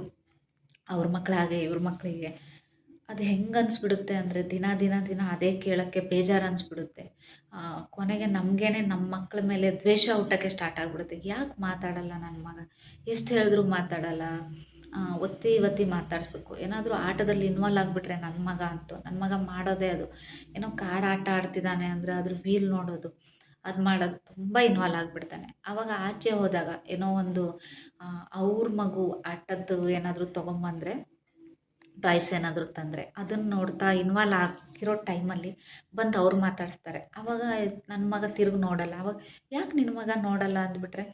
ಅವ್ರ ಮಕ್ಕಳಾಗೆ ಇವ್ರ ಮಕ್ಕಳಿಗೆ ಅದು ಹೆಂಗೆ ಅನಿಸ್ಬಿಡುತ್ತೆ ಅಂದರೆ ದಿನ ದಿನ ದಿನ ಅದೇ ಕೇಳೋಕ್ಕೆ ಬೇಜಾರು ಅನಿಸ್ಬಿಡುತ್ತೆ. ಕೊನೆಗೆ ನಮಗೇನೆ ನಮ್ಮ ಮಕ್ಕಳ ಮೇಲೆ ದ್ವೇಷ ಹುಟ್ಟೋಕ್ಕೆ ಸ್ಟಾರ್ಟ್ ಆಗಿಬಿಡುತ್ತೆ. ಯಾಕೆ ಮಾತಾಡಲ್ಲ ನನ್ನ ಮಗ? ಎಷ್ಟು ಹೇಳಿದ್ರು ಮಾತಾಡಲ್ಲ. ಒತ್ತಿ ಒತ್ತಿ ಮಾತಾಡಿಸ್ಬೇಕು. ಏನಾದರೂ ಆಟದಲ್ಲಿ ಇನ್ವಾಲ್ವ್ ಆಗಿಬಿಟ್ರೆ ನನ್ನ ಮಗ ಅಂತೂ ನನ್ನ ಮಗ ಮಾಡೋದೇ ಅದು. ಏನೋ ಕಾರ್ ಆಟ ಆಡ್ತಿದ್ದಾನೆ ಅಂದರೆ ಅದ್ರ ವೀಲ್ ನೋಡೋದು, ಅದು ಮಾಡೋದು ತುಂಬ ಇನ್ವಾಲ್ವ್ ಆಗಿಬಿಡ್ತಾನೆ. ಆವಾಗ ಆಚೆ ಹೋದಾಗ ಏನೋ ಒಂದು ಅವ್ರ ಮಗು ಆಟದ್ದು ಏನಾದರೂ ತೊಗೊಂಬಂದರೆ ಟಾಯ್ಸ್ ಏನಾದರೂ ತಂದರೆ ಅದನ್ನು ನೋಡ್ತಾ ಇನ್ವಾಲ್ವ್ ಆಗಿರೋ ಟೈಮಲ್ಲಿ ಬಂದು ಅವ್ರು ಮಾತಾಡಿಸ್ತಾರೆ. ಆವಾಗ ನನ್ನ ಮಗ ತಿರುಗಿ ನೋಡಲ್ಲ. ಆವಾಗ ಯಾಕೆ ನಿನ್ನ ಮಗ ನೋಡಲ್ಲ ಅಂದ್ಬಿಟ್ರೆ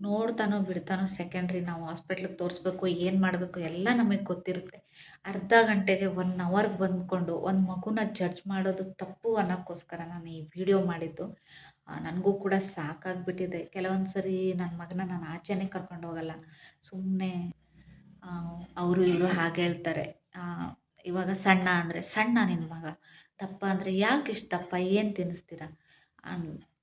ನೋಡ್ತಾನೋ ಬಿಡ್ತಾನೋ ಸೆಕೆಂಡ್ರಿ ನಾವು ಹಾಸ್ಪಿಟ್ಲಿಗೆ ತೋರಿಸ್ಬೇಕು, ಏನು ಮಾಡಬೇಕು ಎಲ್ಲ ನಮಗೆ ಗೊತ್ತಿರುತ್ತೆ. ಅರ್ಧ ಗಂಟೆಗೆ ಒನ್ ಅವರ್ಗೆ ಬಂದ್ಕೊಂಡು ಒಂದು ಮಗುನ ಜಡ್ಜ್ ಮಾಡೋದು ತಪ್ಪು ಅನ್ನೋಕ್ಕೋಸ್ಕರ ನಾನು ಈ ವಿಡಿಯೋ ಮಾಡಿದ್ದು. ನನಗೂ ಕೂಡ ಸಾಕಾಗಿಬಿಟ್ಟಿದೆ. ಕೆಲವೊಂದು ಸರಿ ನನ್ನ ಮಗನ ನಾನು ಆಚೆನೇ ಕರ್ಕೊಂಡು ಹೋಗಲ್ಲ. ಸುಮ್ಮನೆ ಅವರು ಇವರು ಹಾಗೆ ಹೇಳ್ತಾರೆ. ಇವಾಗ ಸಣ್ಣ ಅಂದರೆ ಸಣ್ಣ ನಿನ್ನ ಮಗ. ದಪ್ಪ ಅಂದರೆ ಯಾಕೆ ಇಷ್ಟು ಏನು ತಿನ್ನಿಸ್ತೀರ?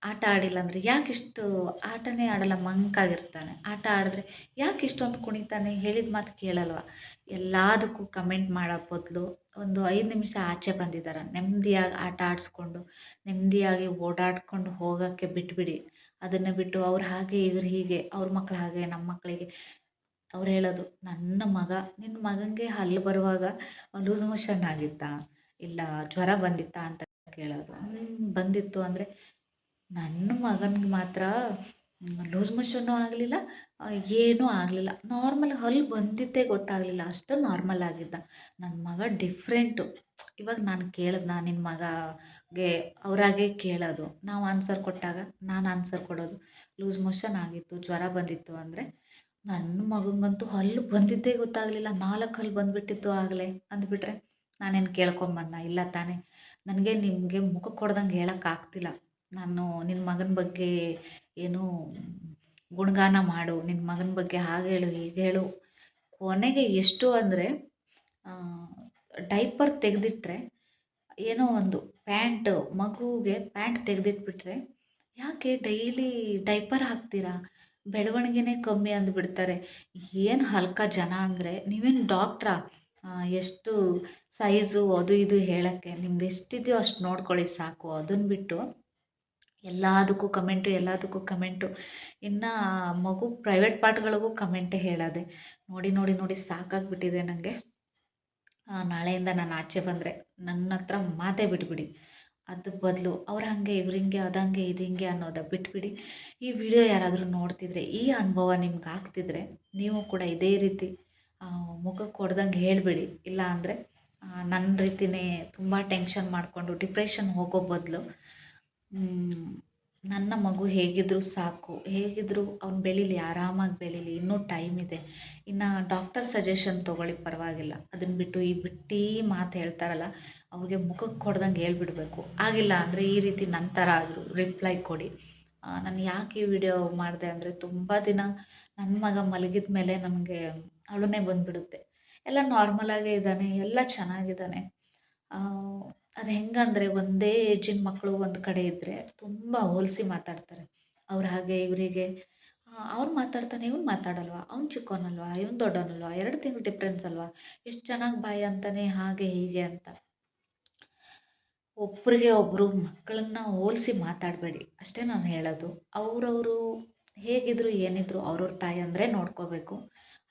ಆಟ ಆಡಿಲ್ಲ ಅಂದರೆ ಯಾಕೆ ಇಷ್ಟು ಆಟನೇ ಆಡಲ್ಲ ಮಂಕಾಗಿರ್ತಾನೆ ಆಟ ಆಡಿದ್ರೆ ಯಾಕೆ ಇಷ್ಟೊಂದು ಕುಣಿತಾನೆ? ಹೇಳಿದ ಮಾತು ಕೇಳಲ್ವ? ಎಲ್ಲದಕ್ಕೂ ಕಮೆಂಟ್ ಮಾಡೋ ಬದಲು ಒಂದು ಐದು ನಿಮಿಷ ಆಚೆ ಬಂದಿದ್ದಾರೆ ನೆಮ್ಮದಿಯಾಗಿ ಆಟ ಆಡಿಸ್ಕೊಂಡು, ನೆಮ್ಮದಿಯಾಗಿ ಓಡಾಡ್ಕೊಂಡು ಹೋಗೋಕ್ಕೆ ಬಿಟ್ಬಿಡಿ. ಅದನ್ನು ಬಿಟ್ಟು ಅವ್ರು ಹಾಗೆ, ಇವ್ರು ಹೀಗೆ, ಅವ್ರ ಮಕ್ಳು ಹಾಗೆ ನಮ್ಮ ಮಕ್ಕಳಿಗೆ ಅವ್ರು ಹೇಳೋದು, ನನ್ನ ಮಗ ನಿನ್ನ ಮಗನಿಗೆ ಹಲ್ಲು ಬರುವಾಗ ಲೂಸ್ ಮೋಷನ್ ಆಗಿತ್ತಾ? ಇಲ್ಲ, ಜ್ವರ ಬಂದಿತ್ತಾ? ಅಂತ ಕೇಳೋದು. ಬಂದಿತ್ತು ಅಂದರೆ ನನ್ನ ಮಗನಿಗೆ ಮಾತ್ರ ಲೂಸ್ ಮೋಷನ್ನು ಆಗಲಿಲ್ಲ ಏನೂ ಆಗಲಿಲ್ಲ. ನಾರ್ಮಲ್ ಹಲ್ಲು ಬಂದಿದ್ದೇ ಗೊತ್ತಾಗಲಿಲ್ಲ. ಅಷ್ಟು ನಾರ್ಮಲ್ ಆಗಿದ್ದ. ನನ್ನ ಮಗ ಡಿಫ್ರೆಂಟು. ಇವಾಗ ನಾನು ಕೇಳಿದ್ನ ನಿನ್ನ ಮಗಗೆ ಅವರಾಗೆ ಕೇಳೋದು. ನಾವು ಆನ್ಸರ್ ಕೊಟ್ಟಾಗ ನಾನು ಆನ್ಸರ್ ಕೊಡೋದು. ಲೂಸ್ ಮೋಷನ್ ಆಗಿತ್ತು, ಜ್ವರ ಬಂದಿತ್ತು ಅಂದರೆ ನನ್ನ ಮಗಂಗಂತೂ ಹಲ್ಲು ಬಂದಿದ್ದೇ ಗೊತ್ತಾಗಲಿಲ್ಲ. ನಾಲ್ಕು ಹಲ್ಲು ಬಂದುಬಿಟ್ಟಿತ್ತು ಆಗಲೇ ಅಂದ್ಬಿಟ್ರೆ ನಾನೇನು ಕೇಳ್ಕೊಂಬಂದ? ಇಲ್ಲ ತಾನೇ. ನನಗೆ ನಿಮಗೆ ಮುಖ ಕೊಡ್ದಂಗೆ ಹೇಳೋಕ್ಕಾಗ್ತಿಲ್ಲ ನಾನು ನಿನ್ನ ಮಗನ ಬಗ್ಗೆ ಏನು ಗುಣಗಾನ ಮಾಡು ನಿನ್ನ ಮಗನ ಬಗ್ಗೆ ಹಾಗೆ ಹೇಳು, ಹೀಗೆ ಹೇಳು. ಕೊನೆಗೆ ಎಷ್ಟು ಅಂದರೆ ಡೈಪರ್ ತೆಗೆದಿಟ್ರೆ, ಏನೋ ಒಂದು ಪ್ಯಾಂಟ್ ಮಗುವಿಗೆ ಪ್ಯಾಂಟ್ ತೆಗೆದಿಟ್ಬಿಟ್ರೆ, ಯಾಕೆ ಡೈಲಿ ಡೈಪರ್ ಹಾಕ್ತೀರಾ? ಬೆಳವಣಿಗೆನೇ ಕಮ್ಮಿ ಅಂದ್ಬಿಡ್ತಾರೆ. ಏನು ಹಲ್ಕ ಜನ ಅಂದರೆ, ನೀವೇನು ಡಾಕ್ಟ್ರಾ ಎಷ್ಟು ಸೈಜು ಅದು ಇದು ಹೇಳೋಕ್ಕೆ, ನಿಮ್ದು ಎಷ್ಟಿದೆಯೋ ಅಷ್ಟು ನೋಡ್ಕೊಳ್ಳಿ ಸಾಕು. ಅದನ್ನು ಬಿಟ್ಟು ಎಲ್ಲದಕ್ಕೂ ಕಮೆಂಟು ಎಲ್ಲದಕ್ಕೂ ಕಮೆಂಟು. ಇನ್ನು ಮಗು ಪ್ರೈವೇಟ್ ಪಾಠಗಳಿಗೂ ಕಮೆಂಟೇ ಹೇಳೋದೆ. ನೋಡಿ ನೋಡಿ ನೋಡಿ ಸಾಕಾಗಿಬಿಟ್ಟಿದೆ ನನಗೆ ನಾಳೆಯಿಂದ ನಾನು ಆಚೆ ಬಂದರೆ ನನ್ನ ಹತ್ರ ಮಾತೇ ಬಿಟ್ಬಿಡಿ. ಅದ್ರ ಬದಲು ಅವ್ರು ಹಾಗೆ, ಇವ್ರು ಹಿಂಗೆ, ಅದು ಹಂಗೆ, ಇದು ಹಿಂಗೆ ಅನ್ನೋದ ಬಿಟ್ಬಿಡಿ. ಈ ವಿಡಿಯೋ ಯಾರಾದರೂ ನೋಡ್ತಿದ್ರೆ, ಈ ಅನುಭವ ನಿಮ್ಗೆ ಆಗ್ತಿದ್ರೆ ನೀವು ಕೂಡ ಇದೇ ರೀತಿ ಮುಖಕ್ಕೆ ಹೊಡ್ದಂಗೆ ಹೇಳಿಬಿಡಿ. ಇಲ್ಲ ಅಂದರೆ ನನ್ನ ರೀತಿಯೇ ತುಂಬ ಟೆನ್ಷನ್ ಮಾಡಿಕೊಂಡು ಡಿಪ್ರೆಷನ್ ಹೋಗೋ ಬದಲು ನನ್ನ ಮಗು ಹೇಗಿದ್ದರೂ ಸಾಕು. ಹೇಗಿದ್ದರೂ ಅವ್ನು ಬೆಳೀಲಿ, ಆರಾಮಾಗಿ ಬೆಳೀಲಿ, ಇನ್ನೂ ಟೈಮ್ ಇದೆ. ಇನ್ನು ಡಾಕ್ಟರ್ ಸಜೆಷನ್ ತೊಗೊಳ್ಳಿ ಪರವಾಗಿಲ್ಲ. ಅದನ್ನು ಬಿಟ್ಟು ಈ ಬಿಟ್ಟಿ ಮಾತು ಹೇಳ್ತಾರಲ್ಲ, ಅವ್ರಿಗೆ ಮುಖಕ್ಕೆ ಕೊಡ್ದಂಗೆ ಹೇಳ್ಬಿಡ್ಬೇಕು. ಆಗಿಲ್ಲ ಅಂದರೆ ಈ ರೀತಿ ನನ್ನ ಥರ ಆದರು ರಿಪ್ಲೈ ಕೊಡಿ. ನಾನು ಯಾಕೆ ಈ ವಿಡಿಯೋ ಮಾಡಿದೆ ಅಂದರೆ ತುಂಬ ದಿನ ನನ್ನ ಮಗ ಮಲಗಿದ ಮೇಲೆ ನನಗೆ ಅಳುನೇ ಬಂದುಬಿಡುತ್ತೆ. ಎಲ್ಲ ನಾರ್ಮಲಾಗೇ ಇದ್ದಾನೆ, ಎಲ್ಲ ಚೆನ್ನಾಗಿದ್ದಾನೆ. ಅದು ಹೆಂಗಂದರೆ ಒಂದೇ ಏಜಿನ ಮಕ್ಕಳು ಒಂದು ಕಡೆ ಇದ್ದರೆ ತುಂಬ ಹೋಲಿಸಿ ಮಾತಾಡ್ತಾರೆ. ಅವ್ರು ಹಾಗೆ ಇವರಿಗೆ ಅವ್ರು ಮಾತಾಡ್ತಾನೆ ಇವ್ನು ಮಾತಾಡಲ್ವಾ? ಅವ್ನು ಚಿಕ್ಕವನಲ್ವ ಇವ್ನು ದೊಡ್ಡವನಲ್ವ ಎರಡು ತಿಂಗಳು ಡಿಫ್ರೆನ್ಸ್ ಅಲ್ವಾ? ಎಷ್ಟು ಚೆನ್ನಾಗಿ ಬಾಯಿ ಅಂತಾನೆ, ಹಾಗೆ ಹೀಗೆ ಅಂತ. ಒಬ್ಬರಿಗೆ ಒಬ್ಬರು ಮಕ್ಕಳನ್ನ ಹೋಲಿಸಿ ಮಾತಾಡಬೇಡಿ. ಅಷ್ಟೇ ನಾನು ಹೇಳೋದು. ಅವರವರು ಹೇಗಿದ್ರು ಏನಿದ್ರು ಅವ್ರವ್ರ ತಾಯಿ ಅಂದರೆ ನೋಡ್ಕೋಬೇಕು.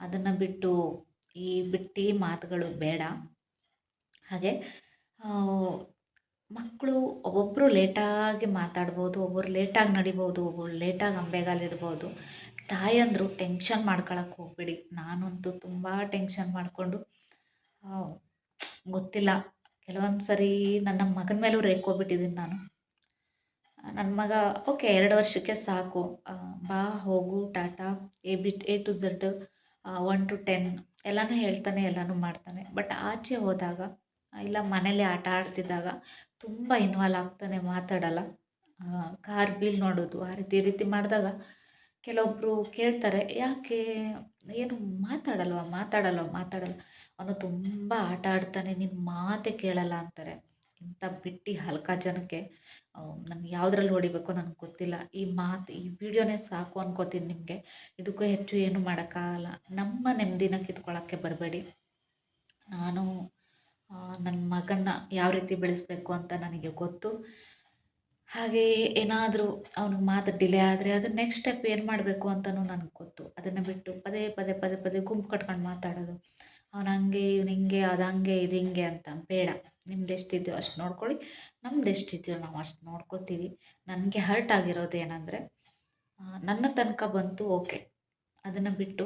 ಅದನ್ನು ಬಿಟ್ಟು ಈ ಬಿಟ್ಟು ಮಾತುಗಳು ಬೇಡ. ಹಾಗೆ ಮಕ್ಕಳು ಒಬ್ಬೊಬ್ಬರು ಲೇಟಾಗಿ ಮಾತಾಡ್ಬೋದು ಒಬ್ಬರು ಲೇಟಾಗಿ ನಡಿಬೋದು ಒಬ್ಬರು ಲೇಟಾಗಿ ಅಂಬೆಗಾಲಿಡ್ಬೋದು ತಾಯಂದರು ಟೆನ್ಷನ್ ಮಾಡ್ಕೊಳಕ್ಕೆ ಹೋಗ್ಬೇಡಿ. ನಾನಂತೂ ತುಂಬ ಟೆನ್ಷನ್ ಮಾಡಿಕೊಂಡು ಗೊತ್ತಿಲ್ಲ. ಕೆಲವೊಂದು ಸರಿ ನನ್ನ ಮಗನ ಮೇಲೂ ರೇಕೋಬಿಟ್ಟಿದ್ದೀನಿ ನಾನು. ನನ್ನ ಮಗ, ಓಕೆ, ಎರಡು ವರ್ಷಕ್ಕೆ ಸಾಕು. ಬಾ, ಹೋಗು, tata A B A to Z one two ten ಎಲ್ಲನೂ ಹೇಳ್ತಾನೆ, ಎಲ್ಲನೂ ಮಾಡ್ತಾನೆ. ಬಟ್ ಆಚೆ ಹೋದಾಗ ಇಲ್ಲ ಮನೇಲಿ ಆಟ ಆಡ್ತಿದ್ದಾಗ ತುಂಬ ಇನ್ವಾಲ್ವ್ ಆಗ್ತಾನೆ ಮಾತಾಡಲ್ಲ. ಕಾರ್ ಬಿಲ್ ನೋಡೋದು, ಆ ರೀತಿ ಈ ರೀತಿ ಮಾಡಿದಾಗ ಕೆಲವೊಬ್ಬರು ಕೇಳ್ತಾರೆ, ಯಾಕೆ? ಏನು ಮಾತಾಡಲ್ವ? ಮಾತಾಡಲ್ವ? ಮಾತಾಡಲ್ಲ. ಅವನು ತುಂಬ ಆಟ ಆಡ್ತಾನೆ ನಿನ್ನ ಮಾತೇ ಕೇಳಲ್ಲ ಅಂತಾರೆ. ಇಂಥ ಬಿಟ್ಟು ಹಲ್ಕ ಜನಕ್ಕೆ ನನಗೆ ಯಾವುದ್ರಲ್ಲಿ ಹೊಡಿಬೇಕು ನನಗೆ ಗೊತ್ತಿಲ್ಲ. ಈ ಮಾತು, ಈ ವಿಡಿಯೋನೇ ಸಾಕು ಅನ್ಕೋತೀನಿ ನಿಮಗೆ. ಇದಕ್ಕೂ ಹೆಚ್ಚು ಏನು ಮಾಡೋಕ್ಕಾಗಲ್ಲ. ನಮ್ಮ ನೆಮ್ಮದಿನ ಕಿತ್ಕೊಳ್ಳೋಕ್ಕೆ ಬರಬೇಡಿ. ನಾನು ನನ್ನ ಮಗನ್ನ ಯಾವ ರೀತಿ ಬೆಳೆಸಬೇಕು ಅಂತ ನನಗೆ ಗೊತ್ತು. ಹಾಗೆ ಏನಾದರೂ ಅವ್ನಿಗೆ ಮಾತು ಡಿಲೇ ಆದರೆ ಅದು ನೆಕ್ಸ್ಟ್ ಸ್ಟೆಪ್ ಏನು ಮಾಡಬೇಕು ಅಂತಲೂ ನನಗೆ ಗೊತ್ತು. ಅದನ್ನು ಬಿಟ್ಟು ಪದೇ ಪದೇ ಪದೇ ಪದೇ ಗುಂಪು ಕಟ್ಕೊಂಡು ಮಾತಾಡೋದು. ಅವ್ನು ಹಂಗೆ, ಇವ್ನು ಹಿಂಗೆ, ಅದು ಹಂಗೆ, ಇದು ಹಿಂಗೆ ಅಂತ. ಬೇಡ. ನಿಮ್ದು ಎಷ್ಟಿದೆಯೋ ಅಷ್ಟು ನೋಡ್ಕೊಳ್ಳಿ. ನಮ್ದು ಎಷ್ಟಿದೆಯೋ ನಾವು ಅಷ್ಟು ನೋಡ್ಕೋತೀವಿ. ನನಗೆ ಹರ್ಟ್ ಆಗಿರೋದು ಏನಂದರೆ ನನ್ನ ತನಕ ಬಂತು ಓಕೆ ಅದನ್ನು ಬಿಟ್ಟು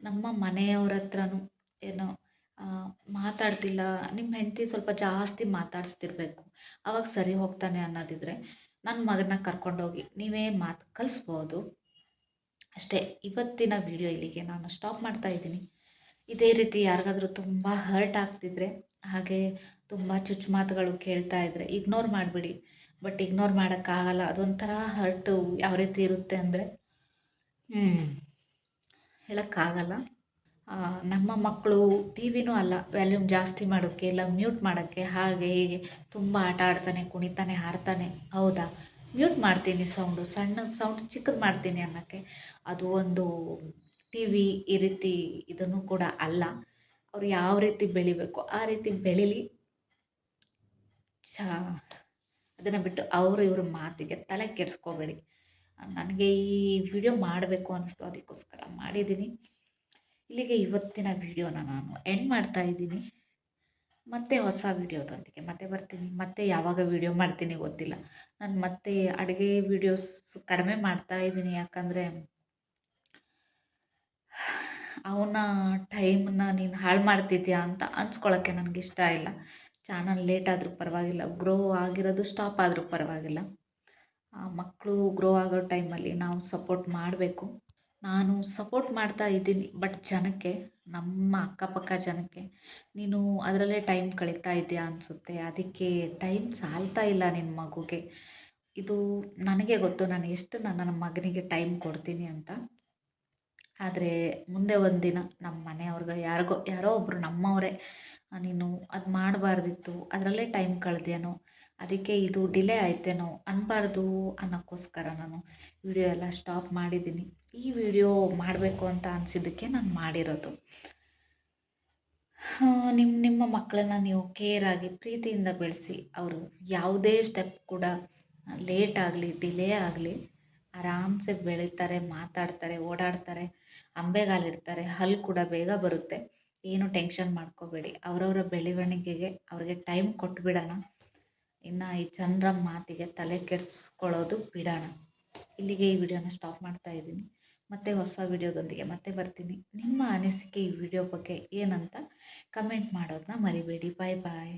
ನಮ್ಮ ಮನೆಯವ್ರ ಹತ್ರನೂ ಏನೋ ಮಾತಾಡ್ತಿಲ್ಲ. ನಿಮ್ಮ ಹೆಂಡತಿ ಸ್ವಲ್ಪ ಜಾಸ್ತಿ ಮಾತಾಡಿಸ್ತಿರ್ಬೇಕು. ಅವಾಗ ಸರಿ ಹೋಗ್ತಾನೆ ಅನ್ನೋದಿದ್ರೆ ನನ್ನ ಮಗನ ಕರ್ಕೊಂಡೋಗಿ ನೀವೇ ಮಾತು ಕಲಿಸ್ಬೋದು. ಅಷ್ಟೇ, ಇವತ್ತಿನ ವಿಡಿಯೋ ಇಲ್ಲಿಗೆ ನಾನು ಸ್ಟಾಪ್ ಮಾಡ್ತಾ ಇದ್ದೀನಿ. ಇದೇ ರೀತಿ ಯಾರಿಗಾದರೂ ತುಂಬ ಹರ್ಟ್ ಆಗ್ತಿದ್ರೆ, ಹಾಗೆ ತುಂಬ ಚುಚ್ಚು ಮಾತುಗಳು ಕೇಳ್ತಾ ಇದ್ದರೆ ಇಗ್ನೋರ್ ಮಾಡಿಬಿಡಿ. ಬಟ್ ಇಗ್ನೋರ್ ಮಾಡೋಕ್ಕಾಗಲ್ಲ. ಅದೊಂಥರ ಹರ್ಟು ಯಾವ ರೀತಿ ಇರುತ್ತೆ ಅಂದರೆ ಹ್ಞೂ ಹೇಳೋಕ್ಕಾಗಲ್ಲ. ನಮ್ಮ ಮಕ್ಕಳು ಟಿ ವಿನೂ ಅಲ್ಲ ವ್ಯಾಲ್ಯೂಮ್ ಜಾಸ್ತಿ ಮಾಡೋಕ್ಕೆ ಇಲ್ಲ ಮ್ಯೂಟ್ ಮಾಡೋಕ್ಕೆ, ಹಾಗೆ ಹೀಗೆ ತುಂಬ ಆಟ ಆಡ್ತಾನೆ, ಕುಣಿತಾನೆ ಹಾರ್ತಾನೆ ಹೌದಾ? ಮ್ಯೂಟ್ ಮಾಡ್ತೀನಿ ಸೌಂಡು ಸಣ್ಣ ಸೌಂಡ್ ಚಿಕ್ಕದು ಮಾಡ್ತೀನಿ ಅನ್ನೋಕ್ಕೆ. ಅದು ಒಂದು ಟಿ ವಿ ಈ ರೀತಿ ಇದನ್ನು ಕೂಡ ಅಲ್ಲ. ಅವ್ರು ಯಾವ ರೀತಿ ಬೆಳಿಬೇಕು, ಆ ರೀತಿ ಬೆಳೀಲಿ. ಚಾ ಅದನ್ನು ಬಿಟ್ಟು ಅವರು ಇವ್ರ ಮಾತಿಗೆ ತಲೆ ಕೆಡಿಸ್ಕೋಬೇಡಿ. ನನಗೆ ಈ ವಿಡಿಯೋ ಮಾಡಬೇಕು ಅನ್ನಿಸ್ತು, ಅದಕ್ಕೋಸ್ಕರ ಮಾಡಿದ್ದೀನಿ. ಇಲ್ಲಿಗೆ ಇವತ್ತಿನ ವಿಡಿಯೋನ ನಾನು ಎಂಡ್ ಮಾಡ್ತಾ ಇದ್ದೀನಿ. ಮತ್ತೆ ಹೊಸ ವಿಡಿಯೋದೊಂದಿಗೆ ಮತ್ತೆ ಬರ್ತೀನಿ. ಮತ್ತೆ ಯಾವಾಗ ವಿಡಿಯೋ ಮಾಡ್ತೀನಿ ಗೊತ್ತಿಲ್ಲ. ನಾನು ಮತ್ತೆ ಅಡುಗೆ ವಿಡಿಯೋಸ್ ಕಡಿಮೆ ಮಾಡ್ತಾ ಇದ್ದೀನಿ. ಯಾಕಂದರೆ ಅವನ ಟೈಮನ್ನ ನೀನು ಹಾಳು ಮಾಡ್ತಿದ್ಯಾ ಅಂತ ಅನ್ಸ್ಕೊಳ್ಳೋಕ್ಕೆ ಇಷ್ಟ ಇಲ್ಲ. ಚಾನಲ್ ಲೇಟ್ ಆದರೂ ಪರವಾಗಿಲ್ಲ. ಗ್ರೋ ಆಗಿರೋದು ಸ್ಟಾಪ್ ಆದರೂ ಪರವಾಗಿಲ್ಲ. ಮಕ್ಕಳು ಗ್ರೋ ಆಗೋ ಟೈಮಲ್ಲಿ ನಾವು ಸಪೋರ್ಟ್ ಮಾಡಬೇಕು. ನಾನು ಸಪೋರ್ಟ್ ಮಾಡ್ತಾ ಇದ್ದೀನಿ ಬಟ್ ಜನಕ್ಕೆ, ನಮ್ಮ ಅಕ್ಕಪಕ್ಕ ಜನಕ್ಕೆ, ನೀನು ಅದರಲ್ಲೇ ಟೈಮ್ ಕಳೀತಾ ಇದೆಯಾ ಅನಿಸುತ್ತೆ. ಅದಕ್ಕೆ ಟೈಮ್ ಸಾಲ್ತಾ ಇಲ್ಲ ನಿನ್ನ ಮಗುಗೆ. ಇದು ನನಗೆ ಗೊತ್ತು, ನಾನು ಎಷ್ಟು ನನ್ನ ಮಗನಿಗೆ ಟೈಮ್ ಕೊಡ್ತೀನಿ ಅಂತ. ಆದರೆ ಮುಂದೆ ಒಂದಿನ ನಮ್ಮ ಮನೆಯವ್ರಿಗೆ ಯಾರಿಗೋ, ಯಾರೋ ಒಬ್ಬರು ನಮ್ಮವರೇ ನೀನು ಅದು ಮಾಡಬಾರ್ದಿತ್ತು, ಅದರಲ್ಲೇ ಟೈಮ್ ಕಳೆದೇನೋ ಅದಕ್ಕೆ ಇದು ಡಿಲೇ ಆಯ್ತೇನೋ ಅನ್ನಬಾರ್ದು ಅನ್ನೋಕ್ಕೋಸ್ಕರ ನಾನು ವಿಡಿಯೋ ಎಲ್ಲ ಸ್ಟಾಪ್ ಮಾಡಿದ್ದೀನಿ. ಈ ವಿಡಿಯೋ ಮಾಡಬೇಕು ಅಂತ ಅನಿಸಿದ್ದಕ್ಕೆ ನಾನು ಮಾಡಿರೋದು. ನಿಮ್ಮ ನಿಮ್ಮ ಮಕ್ಕಳನ್ನ ನೀವು ಕೇರಾಗಿ ಪ್ರೀತಿಯಿಂದ ಬೆಳೆಸಿ, ಅವರು ಯಾವುದೇ ಸ್ಟೆಪ್ ಕೂಡ ಲೇಟ್ ಆಗಲಿ ಡಿಲೇ ಆಗಲಿ, ಆರಾಮ್ಸೆ ಬೆಳೀತಾರೆ, ಮಾತಾಡ್ತಾರೆ, ಓಡಾಡ್ತಾರೆ ಅಂಬೆಗಾಲಿಡ್ತಾರೆ ಹಲ್ಲು ಕೂಡ ಬೇಗ ಬರುತ್ತೆ. ಏನು ಟೆನ್ಷನ್ ಮಾಡ್ಕೋಬೇಡಿ. ಅವರವರ ಬೆಳವಣಿಗೆಗೆ ಅವ್ರಿಗೆ ಟೈಮ್ ಕೊಟ್ಟು ಬಿಡೋಣ ಇನ್ನು ಈ ಜನರ ಮಾತಿಗೆ ತಲೆ ಕೆಡಿಸ್ಕೊಳ್ಳೋದು ಬಿಡೋಣ. ಇಲ್ಲಿಗೆ ಈ ವಿಡಿಯೋನ ಸ್ಟಾಪ್ ಮಾಡ್ತಾ ಇದ್ದೀನಿ. ಮತ್ತೆ ಹೊಸ ವಿಡಿಯೋದೊಂದಿಗೆ ಮತ್ತೆ ಬರ್ತೀನಿ. ನಿಮ್ಮ ಅನಿಸಿಕೆ ಈ ವಿಡಿಯೋ ಬಗ್ಗೆ ಏನಂತ ಕಮೆಂಟ್ ಮಾಡೋದನ್ನ ಮರಿಬೇಡಿ. ಬಾಯ್ ಬಾಯ್